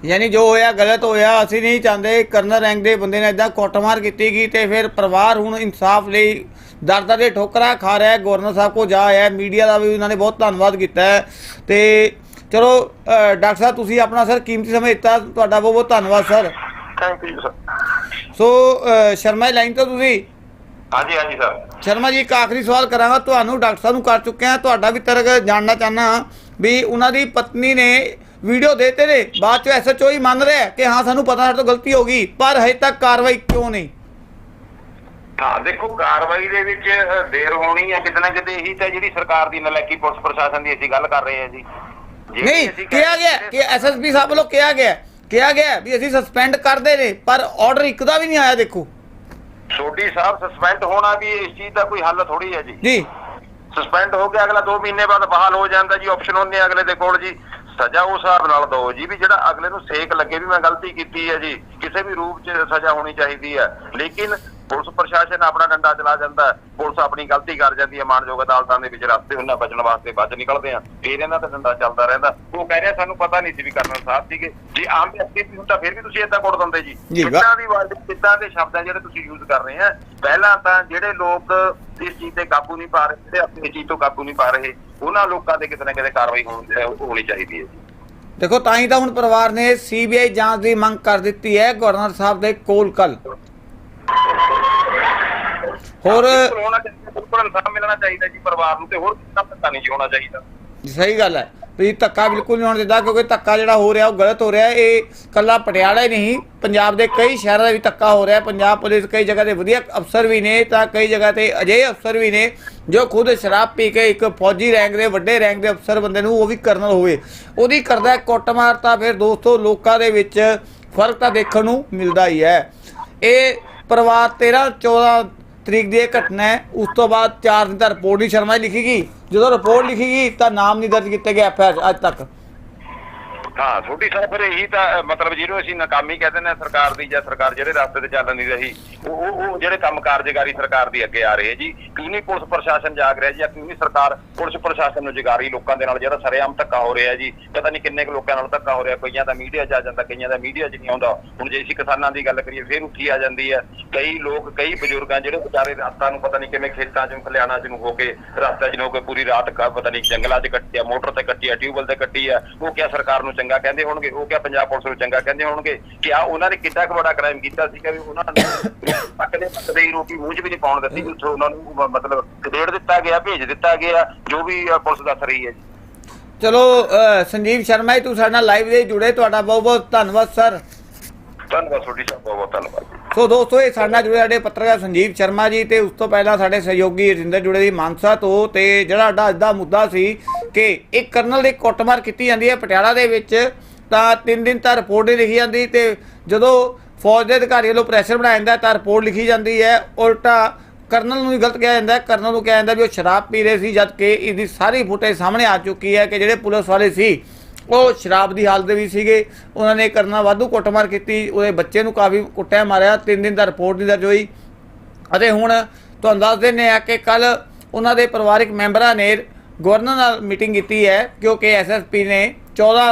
ਯਾਨੀ ਜੋ ਹੋਇਆ ਗਲਤ ਹੋਇਆ ਅਸੀਂ ਨਹੀਂ ਚਾਹੁੰਦੇ ਕਰਨਲ ਰੈਂਕ ਦੇ ਬੰਦੇ ਨੇ ਇਦਾਂ ਕੁੱਟਮਾਰ ਕੀਤੀ ਗਈ ਤੇ ਫਿਰ ਪਰਿਵਾਰ ਹੁਣ ਇਨਸਾਫ ਲਈ ਦਰ ਦਰ ਦੇ ਠੋਕਰਾਂ ਖਾ ਰਿਹਾ ਹੈ। ਗਵਰਨਰ ਸਾਹਿਬ ਕੋ ਜਾ ਆਇਆ ਮੀਡੀਆ ਦਾ ਵੀ ਉਹਨਾਂ ਨੇ ਬਹੁਤ ਧੰਨਵਾਦ ਕੀਤਾ ਹੈ। ਤੇ ਚਲੋ ਡਾਕਟਰ ਸਾਹਿਬ ਤੁਸੀਂ ਆਪਣਾ ਸਰ ਕੀਮਤੀ ਸਮਾਂ ਦਿੱਤਾ ਤੁਹਾਡਾ ਬਹੁਤ ਬਹੁਤ ਧੰਨਵਾਦ sir. Thank you sir so Sharma ji line ਤੋਂ ਤੁਸੀਂ? ਹਾਂਜੀ ਹਾਂਜੀ ਸਰ ਸ਼ਰਮਾ ਜੀ ਇੱਕ ਆਖਰੀ ਸਵਾਲ ਕਰਾਂਗਾ ਤੁਹਾਨੂੰ ਡਾਕਟਰ ਸਾਹਿਬ ਨੂੰ ਕਰ ਚੁੱਕੇ ਹਾਂ ਤੁਹਾਡਾ ਵੀ ਤਰਕ ਜਾਣਨਾ ਚਾਹਨਾ ਵੀ ਉਹਨਾਂ ਦੀ ਪਤਨੀ ਨੇ ਵੀਡੀਓ ਦੇਤੇ ਨੇ। ਬਾਅਦ ਚ ਐਸਐਚਓ ਹੀ ਮੰਨ ਰਿਹਾ ਕਿ ਹਾਂ ਸਾਨੂੰ ਪਤਾ ਸਾਡੇ ਤੋਂ ਗਲਤੀ ਹੋ ਗਈ ਪਰ ਹਜੇ ਤੱਕ ਕਾਰਵਾਈ ਕਿਉਂ ਨਹੀਂ? ਹਾਂ ਦੇਖੋ ਕਾਰਵਾਈ ਦੇ ਵਿੱਚ ਅ, ਦੇਰ ਹੋਣੀ ਹੈ। ਕਿਤੇ ਨਾ ਕਿਤੇ ਇਹੀ ਤਾਂ ਜਿਹੜੀ ਸਰਕਾਰ ਦੀ ਨਲਾਇਕੀ ਪੁਲਿਸ ਪ੍ਰਸ਼ਾਸਨ ਦੀ ਅਸੀਂ ਗੱਲ ਕਰ ਰਹੇ ਹਾਂ ਜੀ। ਜਿਹੜੀ ਨਹੀਂ ਅਸੀਂ ਕਿਹਾ ਗਿਆ ਕਿ ਐਸਐਸਪੀ ਸਾਹਿਬ ਵੱਲੋਂ ਕਿਹਾ ਗਿਆ ਕਿਹਾ ਗਿਆ ਵੀ ਅਸੀਂ ਸਸਪੈਂਡ ਕਰਦੇ ਨੇ ਪਰ ਆਰਡਰ ਇੱਕ ਦਾ ਵੀ ਨਹੀਂ ਆਇਆ ਦੇਖੋ। ਸੋਢੀ ਸਾਹਿਬ ਸਸਪੈਂਡ ਹੋਣਾ ਵੀ ਇਸ ਚੀਜ਼ ਦਾ ਕੋਈ ਹੱਲ ਥੋੜੀ ਹੈ ਜੀ। ਜੀ। ਸਸਪੈਂਡ ਹੋ ਕੇ ਅਗਲਾ 2 ਮਹੀਨੇ ਬਾਅਦ ਬਹਾਲ ਹੋ ਜਾਂਦਾ ਜੀ ਆਪਸ਼ਨ ਹੁੰਦੇ ਆ ਅਗਲੇ ਦੇ ਕੋਲ ਜੀ। ਸਜ਼ਾ ਉਸ ਹਿਸਾਬ ਨਾਲ ਦਿਓ ਜੀ ਵੀ ਜਿਹੜਾ ਅਗਲੇ ਨੂੰ ਸੇਕ ਲੱਗੇ ਵੀ ਮੈਂ ਗਲਤੀ ਕੀਤੀ ਹੈ ਜੀ। ਕਿਸੇ ਵੀ ਰੂਪ 'ਚ ਸਜ਼ਾ ਹੋਣੀ ਚਾਹੀਦੀ ਹੈ। ਲੇਕਿਨ ਪੁਲਿਸ ਪ੍ਰਸ਼ਾਸਨ ਆਪਣਾ ਡੰਡਾ ਚਲਾ ਜਾਂਦਾ ਪੁਲਿਸ ਆਪਣੀ ਗਲਤੀ ਕਰ ਜਾਂਦੀ ਹੈ। ਮਾਨਯੋਗ ਅਦਾਲਤਾਂ ਦੇ ਵਿੱਚ ਰਸਤੇ ਉਹਨਾਂ ਬਚਣ ਵਾਸਤੇ ਬਚ ਨਿਕਲਦੇ ਆ। ਫਿਰ ਇਹਨਾਂ ਦਾ ਡੰਡਾ ਚੱਲਦਾ ਰਹਿੰਦਾ। ਉਹ ਕਹਿ ਰਿਹਾ ਸਾਨੂੰ ਪਤਾ ਨਹੀਂ ਸੀ ਵੀ ਕਰਨਲ ਸਾਹਿਬ ਸੀਗੇ। ਜੇ ਆਮ ਵਿਅਕਤੀ ਵੀ ਹੁੰਦਾ ਫਿਰ ਵੀ ਤੁਸੀਂ ਏਦਾਂ ਕੁੱਟ ਦਿੰਦੇ ਜੀ। ਕਿੱਦਾਂ ਦੀ ਵਰਡ ਕਿੱਦਾਂ ਦੇ ਸ਼ਬਦ ਆ ਜਿਹੜੇ ਤੁਸੀਂ ਯੂਜ਼ ਕਰ ਰਹੇ ਆ ਪਹਿਲਾਂ ਤਾਂ ਜਿਹੜੇ ਲੋਕ ਇਸ ਚੀਜ਼ ਤੇ ਕਾਬੂ ਨਹੀਂ ਪਾ ਰਹੇ ਜਿਹੜੇ ਆਪਣੀ ਚੀਜ਼ ਤੋਂ ਕਾਬੂ ਨਹੀਂ ਪਾ ਰਹੇ ਉਹਨਾਂ ਲੋਕਾਂ ਤੇ ਕਿਤੇ ਨਾ ਕਿਤੇ ਕਾਰਵਾਈ ਹੋਣੀ ਚਾਹੀਦੀ ਹੈ ਜੀ। ਦੇਖੋ ਤਾਂ ਹੀ ਤਾਂ ਹੁਣ ਪਰਿਵਾਰ ਨੇ ਸੀਬੀਆਈ ਜਾਂਚ ਦੀ ਮੰਗ ਕਰ ਦਿੱਤੀ ਹੈ। ਗਵਰਨਰ ਸਾਹਿਬ ਦੇ ਕੋਲ ਕੱਲ ਹੋਰ? ਹੋਣਾ ਚਾਹੀਦਾ ਬਿਲਕੁਲ ਇਨਸਾਫ ਮਿਲਣਾ ਚਾਹੀਦਾ ਜੀ ਪਰਿਵਾਰ ਨੂੰ ਤੇ ਹੋਰ ਕਿਸੇ ਦਾ ਧੱਕਾ ਨਹੀਂ ਜੀ ਹੋਣਾ ਚਾਹੀਦਾ। ਸਹੀ ਗੱਲ ਹੈ। ਵੀ ਧੱਕਾ ਬਿਲਕੁਲ ਨਹੀਂ ਹੋਣ ਦਿੰਦਾ ਕਿਉਂਕਿ ਧੱਕਾ ਜਿਹੜਾ ਹੋ ਰਿਹਾ ਉਹ ਗਲਤ ਹੋ ਰਿਹਾ। ਇਹ ਕੱਲਾ ਪਟਿਆਲਾ ਹੀ ਨਹੀਂ ਪੰਜਾਬ ਦੇ ਕਈ ਸ਼ਹਿਰਾਂ ਦਾ ਵੀ ਧੱਕਾ ਹੋ ਰਿਹਾ। ਪੰਜਾਬ ਪੁਲਿਸ ਕਈ ਜਗ੍ਹਾ ਤੇ ਵਧੀਆ ਅਫਸਰ ਵੀ ਨੇ ਤਾਂ ਕਈ ਜਗ੍ਹਾ ਤੇ ਅਜਿਹੇ ਅਫਸਰ ਵੀ ਨੇ ਜੋ ਖੁਦ ਸ਼ਰਾਬ ਪੀ ਕੇ ਇੱਕ ਫੌਜੀ ਰੈਂਕ ਦੇ ਵੱਡੇ ਰੈਂਕ ਦੇ ਅਫਸਰ ਬੰਦੇ ਨੂੰ ਉਹ ਵੀ ਕਰਨਲ ਹੋਵੇ। ਉਹਦੀ ਕਰਦਾ ਕੁੱਟਮਾਰ ਤਾਂ ਫਿਰ ਦੋਸਤੋ ਲੋਕਾਂ ਦੇ ਵਿੱਚ ਫ਼ਰਕ ਤਾਂ ਦੇਖਣ ਨੂੰ ਮਿਲਦਾ ਹੀ ਹੈ। ਇਹ ਪਰਿਵਾਰ 13 14 ਤਰੀਕ ਦੀ ਇਹ ਘਟਨਾ ਹੈ। ਉਸ ਤੋਂ ਬਾਅਦ 4 ਦਿਨ ਤੱਕ ਰਿਪੋਰਟ ਨਹੀਂ ਸ਼ਰਮਾ ਜੀ ਲਿਖੀ ਗਈ। ਜਦੋਂ ਰਿਪੋਰਟ ਲਿਖੀ ਗਈ ਤਾਂ ਨਾਮ ਨਹੀਂ ਦਰਜ ਕੀਤੇ ਗਏ ਐਫਆਈਆਰ ਅੱਜ ਤੱਕ। ਹਾਂ ਛੋਟੀ ਸਾਹਿਬ ਇਹੀ ਤਾਂ ਮਤਲਬ ਜਿਹਨੂੰ ਅਸੀਂ ਨਾਕਾਮੀ ਕਹਿੰਦੇ ਨੇ ਸਰਕਾਰ ਦੀ ਜਾਂ ਸਰਕਾਰ ਜਿਹੜੇ ਰਸਤੇ ਤੇ ਚੱਲ ਨਹੀਂ ਰਹੀ, ਉਹ ਉਹ ਜਿਹੜੇ ਕੰਮ ਕਾਰਜਕਾਰੀ ਸਰਕਾਰ ਦੀ ਅੱਗੇ ਆ ਰਹੇ ਜੀ, ਕਿਉਂ ਨਹੀਂ ਪੁਲਿਸ ਪ੍ਰਸ਼ਾਸਨ ਜਾਗ ਰਿਹਾ ਜੀ ਕਿਉਂ ਨਹੀਂ ਸਰਕਾਰ ਪੁਲਿਸ ਪ੍ਰਸ਼ਾਸਨ ਨੂੰ ਜਗਾਰੀ ਲੋਕਾਂ ਦੇ ਨਾਲ ਜਿਹੜਾ ਸਰੇਆਮ ਧੱਕਾ ਹੋ ਰਿਹਾ ਜੀ, ਪਤਾ ਨਹੀਂ ਕਿੰਨੇ ਕੁ ਲੋਕਾਂ ਨਾਲ ਧੱਕਾ ਹੋ ਰਿਹਾ, ਕਈਆਂ ਦਾ ਮੀਡੀਆ 'ਚ ਆ ਜਾਂਦਾ, ਕਈਆਂ ਦਾ ਮੀਡੀਆ 'ਚ ਨਹੀਂ ਆਉਂਦਾ, ਹੁਣ ਜੇ ਅਸੀਂ ਕਿਸਾਨਾਂ ਦੀ ਗੱਲ ਕਰੀਏ, ਫੇਰ ਉੱਠੀ ਆ ਜਾਂਦੀ ਹੈ, ਕਈ ਲੋਕ, ਕਈ ਬਜ਼ੁਰਗਾਂ ਜਿਹੜੇ ਵਿਚਾਰੇ ਰਾਤਾਂ ਨੂੰ ਪਤਾ ਨਹੀਂ ਕਿਵੇਂ ਖੇਤਾਂ 'ਚ, ਖਲਿਆਣਾ 'ਚ ਨੂੰ ਹੋ ਕੇ, ਰਸਤੇ 'ਚ ਨੂੰ ਹੋ ਕੇ ਪੂਰੀ ਰਾਤ ਪਤਾ ਨਹੀਂ ਜੰਗਲਾਂ 'ਚ ਕੱਟੀ ਆ, ਮੋਟਰ ਤੇ ਕੱਟੀ ਆ ਟਿਊਬਲ ਤੇ ਕੱਟੀ ਆ, ਉਹ ਕਿਆ ਸਰਕਾਰ ਨੂੰ ਚੰਗਾ ਕਹਿੰਦੇ ਹੋਣਗੇ, ਉਹ ਕਿਆ ਪੰਜਾਬ ਪੁਲਿਸ ਨੂੰ ਚੰਗਾ ਕਹਿੰਦੇ ਹੋਣਗੇ? ਕਿਆ ਉਹਨਾਂ ਨੇ ਕਿੱਡਾ ਕੁ ਵੱਡਾ ਕ੍ਰਾਈਮ ਕੀਤਾ ਸੀਗਾ ਵੀ ਉਹਨਾਂ ਨੂੰ ਪੱਕਦੇ ਪੱਕਦੇ ਹੀ ਰੋਟੀ ਮੂੰਹ 'ਚ ਵੀ ਨਹੀਂ ਪਾਉਣ ਦਿੱਤੀ ਉੱਥੋਂ ਉਹਨਾਂ ਨੂੰ ਮਤਲਬ ਕਦੇੜ ਦਿੱਤਾ ਗਿਆ, ਭੇਜ ਦਿੱਤਾ ਗਿਆ, ਜੋ ਵੀ ਪੁਲਿਸ ਦੱਸ ਰਹੀ ਹੈ ਜੀ। ਚਲੋ ਸੰਜੀਵ ਸ਼ਰਮਾ ਜੀ ਤੁਸੀਂ ਸਾਡੇ ਨਾਲ ਲਾਈਵ ਦੇ ਜੁੜੇ, ਤੁਹਾਡਾ ਬਹੁਤ ਬਹੁਤ ਧੰਨਵਾਦ ਸਰ ਧੰਨਵਾਦ ਛੋਟੀ ਸਾਹਿਬ ਬਹੁਤ ਬਹੁਤ ਧੰਨਵਾਦ। ਸੋ ਦੋਸਤੋ, ਇਹ ਸਾਡੇ ਨਾਲ ਜੁੜੇ ਸਾਡੇ ਪੱਤਰਕਾਰ ਸੰਜੀਵ ਸ਼ਰਮਾ ਜੀ ਤੇ ਉਸ ਤੋਂ ਪਹਿਲਾਂ ਸਾਡੇ ਸਹਿਯੋਗੀ ਰਜਿੰਦਰ ਜੁੜੇ ਦੀ ਮਾਨਸਾ ਤੋਂ ਤੇ ਜਿਹੜਾ ਸਾਡਾ ਅੱਜ ਦਾ ਮੁੱਦਾ ਸੀ ਕਿ ਇੱਕ ਕਰਨਲ ਦੀ ਕੁੱਟਮਾਰ ਕੀਤੀ ਜਾਂਦੀ ਹੈ ਪਟਿਆਲਾ ਦੇ ਵਿੱਚ, ਤਾਂ ਤਿੰਨ ਦਿਨ ਤਾਂ ਰਿਪੋਰਟ ਨਹੀਂ ਲਿਖੀ ਜਾਂਦੀ ਤੇ ਜਦੋਂ ਫੌਜ ਦੇ ਅਧਿਕਾਰੀ ਵੱਲੋਂ ਪ੍ਰੈਸ਼ਰ ਬਣਾਇਆ ਜਾਂਦਾ, ਤਾਂ ਰਿਪੋਰਟ ਲਿਖੀ ਜਾਂਦੀ ਹੈ। ਉਲਟਾ ਕਰਨਲ ਨੂੰ ਵੀ ਗਲਤ ਕਿਹਾ ਜਾਂਦਾ, ਕਰਨਲ ਨੂੰ ਕਿਹਾ ਜਾਂਦਾ ਵੀ ਉਹ ਸ਼ਰਾਬ ਪੀ ਰਹੇ ਸੀ ਜਦ ਕਿ ਇਹਦੀ ਸਾਰੀ ਫੁਟੇਜ ਸਾਹਮਣੇ ਆ ਚੁੱਕੀ ਹੈ ਕਿ ਜਿਹੜੇ ਪੁਲਿਸ ਵਾਲੇ ਸੀ ਉਹ ਸ਼ਰਾਬ ਦੀ ਹਾਲਤ ਵੀ ਸੀਗੇ। ਉਹਨਾਂ ਨੇ ਕਰਨਾ ਵਾਧੂ ਕੁੱਟਮਾਰ ਕੀਤੀ। ਉਹਦੇ ਬੱਚੇ ਨੂੰ ਕਾਫੀ ਕੁੱਟਿਆ ਮਾਰਿਆ। ਤਿੰਨ ਦਿਨ ਦਾ ਰਿਪੋਰਟ ਨਹੀਂ ਦਰਜ ਹੋਈ। ਅਤੇ ਹੁਣ ਤੁਹਾਨੂੰ ਦੱਸ ਦਿੰਦੇ ਆ ਕਿ ਕੱਲ ਉਹਨਾਂ ਦੇ ਪਰਿਵਾਰਕ ਮੈਂਬਰਾਂ ਨੇ ਗਵਰਨਰ ਨਾਲ ਮੀਟਿੰਗ ਕੀਤੀ ਹੈ, ਕਿਉਂਕਿ ਐਸਐਸਪੀ ਨੇ 14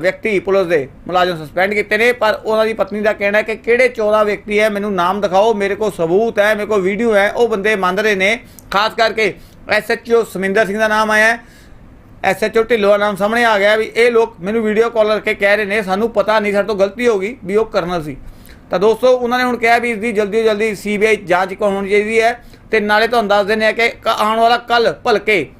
ਵਿਅਕਤੀ ਪੁਲਿਸ ਦੇ ਮੁਲਾਜ਼ਮ ਸਸਪੈਂਡ ਕੀਤੇ ਨੇ। ਪਰ ਉਹਨਾਂ ਦੀ ਪਤਨੀ ਦਾ ਕਹਿਣਾ ਹੈ ਕਿ ਕਿਹੜੇ 14 ਵਿਅਕਤੀ ਹੈ, ਮੈਨੂੰ ਨਾਮ ਦਿਖਾਓ। ਮੇਰੇ ਕੋਲ ਸਬੂਤ ਹੈ, ਮੇਰੇ ਕੋਲ ਵੀਡੀਓ ਹੈ। ਉਹ ਬੰਦੇ ਮੰਨ ਰਹੇ ਨੇ। ਖਾਸ ਕਰਕੇ ਐਸਐਚਓ ਸਮਿੰਦਰ ਸਿੰਘ ਦਾ ਨਾਮ ਆਇਆ ਹੈ। ਐਸਐਚਓ ਢਿੱਲੋਂ ਨਾਮ ਸਾਹਮਣੇ ਆ ਗਿਆ ਵੀ ਇਹ ਲੋਕ ਮੈਨੂੰ ਵੀਡੀਓ ਕਾਲ ਕਰਕੇ ਕਹਿ ਰਹੇ ਨੇ, ਸਾਨੂੰ ਪਤਾ ਨਹੀਂ, ਸਾਡੇ ਤੋਂ ਗਲਤੀ ਹੋ ਗਈ ਵੀ ਉਹ ਕਰਨਲ ਸੀ। ਤਾਂ ਦੋਸਤੋ, ਉਹਨਾਂ ਨੇ ਹੁਣ ਕਿਹਾ ਵੀ ਇਸ ਦੀ ਜਲਦੀ ਤੋਂ ਜਲਦੀ ਸੀਬੀਆਈ ਜਾਂਚ ਹੋਣੀ ਚਾਹੀਦੀ ਹੈ ਤੇ ਨਾਲੇ ਤੁਹਾਨੂੰ ਦੱਸ ਦਿੰਦੇ ਆ ਕਿ ਕ- ਆਉਣ ਵਾਲਾ ਕੱਲ ਭਲਕੇ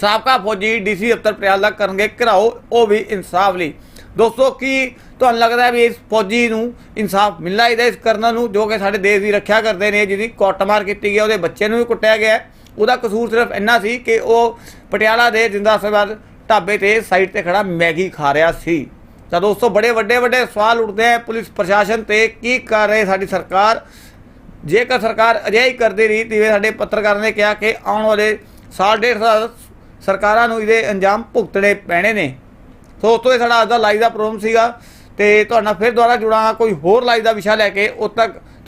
ਸਾਬਕਾ ਫੌਜੀ ਡੀਸੀ ਦਫ਼ਤਰ ਪਟਿਆਲਾ ਦਾ ਕਰਨਗੇ ਘਰਾਓ ਉਹ ਵੀ ਇਨਸਾਫ ਲਈ। ਦੋਸਤੋ, ਕੀ ਤੁਹਾਨੂੰ ਲੱਗਦਾ ਵੀ ਇਸ ਫੌਜੀ ਨੂੰ ਇਨਸਾਫ ਮਿਲਣਾ ਚਾਹੀਦਾ ਇਸ ਕਰਨਲ ਨੂੰ, ਜੋ ਕਿ ਸਾਡੇ ਦੇਸ਼ ਦੀ ਰੱਖਿਆ ਕਰਦੇ ਨੇ, ਜਿਹਦੀ ਕੁੱਟਮਾਰ ਕੀਤੀ ਗਈ ਉਹਦੇ ਬੱਚੇ ਨੂੰ ਵੀ ਕੁੱਟਿਆ ਗਿਆ ਉਹਦਾ ਕਸੂਰ ਸਿਰਫ ਇੰਨਾ ਸੀ ਕਿ ਉਹ ਪਟਿਆਲਾ ਦੇ ਜਿੰਦਾ ਸਵਾਦ ਢਾਬੇ ਤੇ ਸਾਈਡ ਤੇ ਖੜਾ ਮੈਗੀ ਖਾ ਰਿਹਾ ਸੀ। ਤਾਂ ਦੋਸਤੋ, ਬੜੇ ਵੱਡੇ ਵੱਡੇ ਸਵਾਲ ਉੱਠਦੇ ਆ ਪੁਲਿਸ ਪ੍ਰਸ਼ਾਸਨ ਤੇ। ਕੀ ਕਰ ਰਹੀ ਸਾਡੀ ਸਰਕਾਰ? ਜੇਕਰ ਸਰਕਾਰ ਅਜਿਹਾ ਹੀ ਕਰਦੀ ਰਹੀ, ਜਿਵੇਂ ਸਾਡੇ ਪੱਤਰਕਾਰਾਂ ਨੇ ਕਿਹਾ ਕਿ ਆਉਣ ਵਾਲੇ ਸਾਲ ਡੇਢ ਸਾਲ ਸਰਕਾਰਾਂ ਨੂੰ ਇਹਦੇ ਅੰਜਾਮ ਭੁਗਤਣੇ ਪੈਣੇ ਨੇ। ਸੋ ਉਸ ਤੋਂ ਇਹ ਸਾਡਾ ਅੱਜ ਦਾ ਲਾਈਵ ਦਾ ਪ੍ਰੋਗਰਾਮ ਸੀਗਾ ਤੇ ਤੁਹਾਡਾ ਫਿਰ ਦੁਬਾਰਾ ਜੁੜਾਂਗਾ। ਕੋਈ ਹੋਰ ਲਾਈਵ ਦਾ ਵਿਸ਼ਾ ਲੈ ਕੇ, ਉਦ ਤੱਕ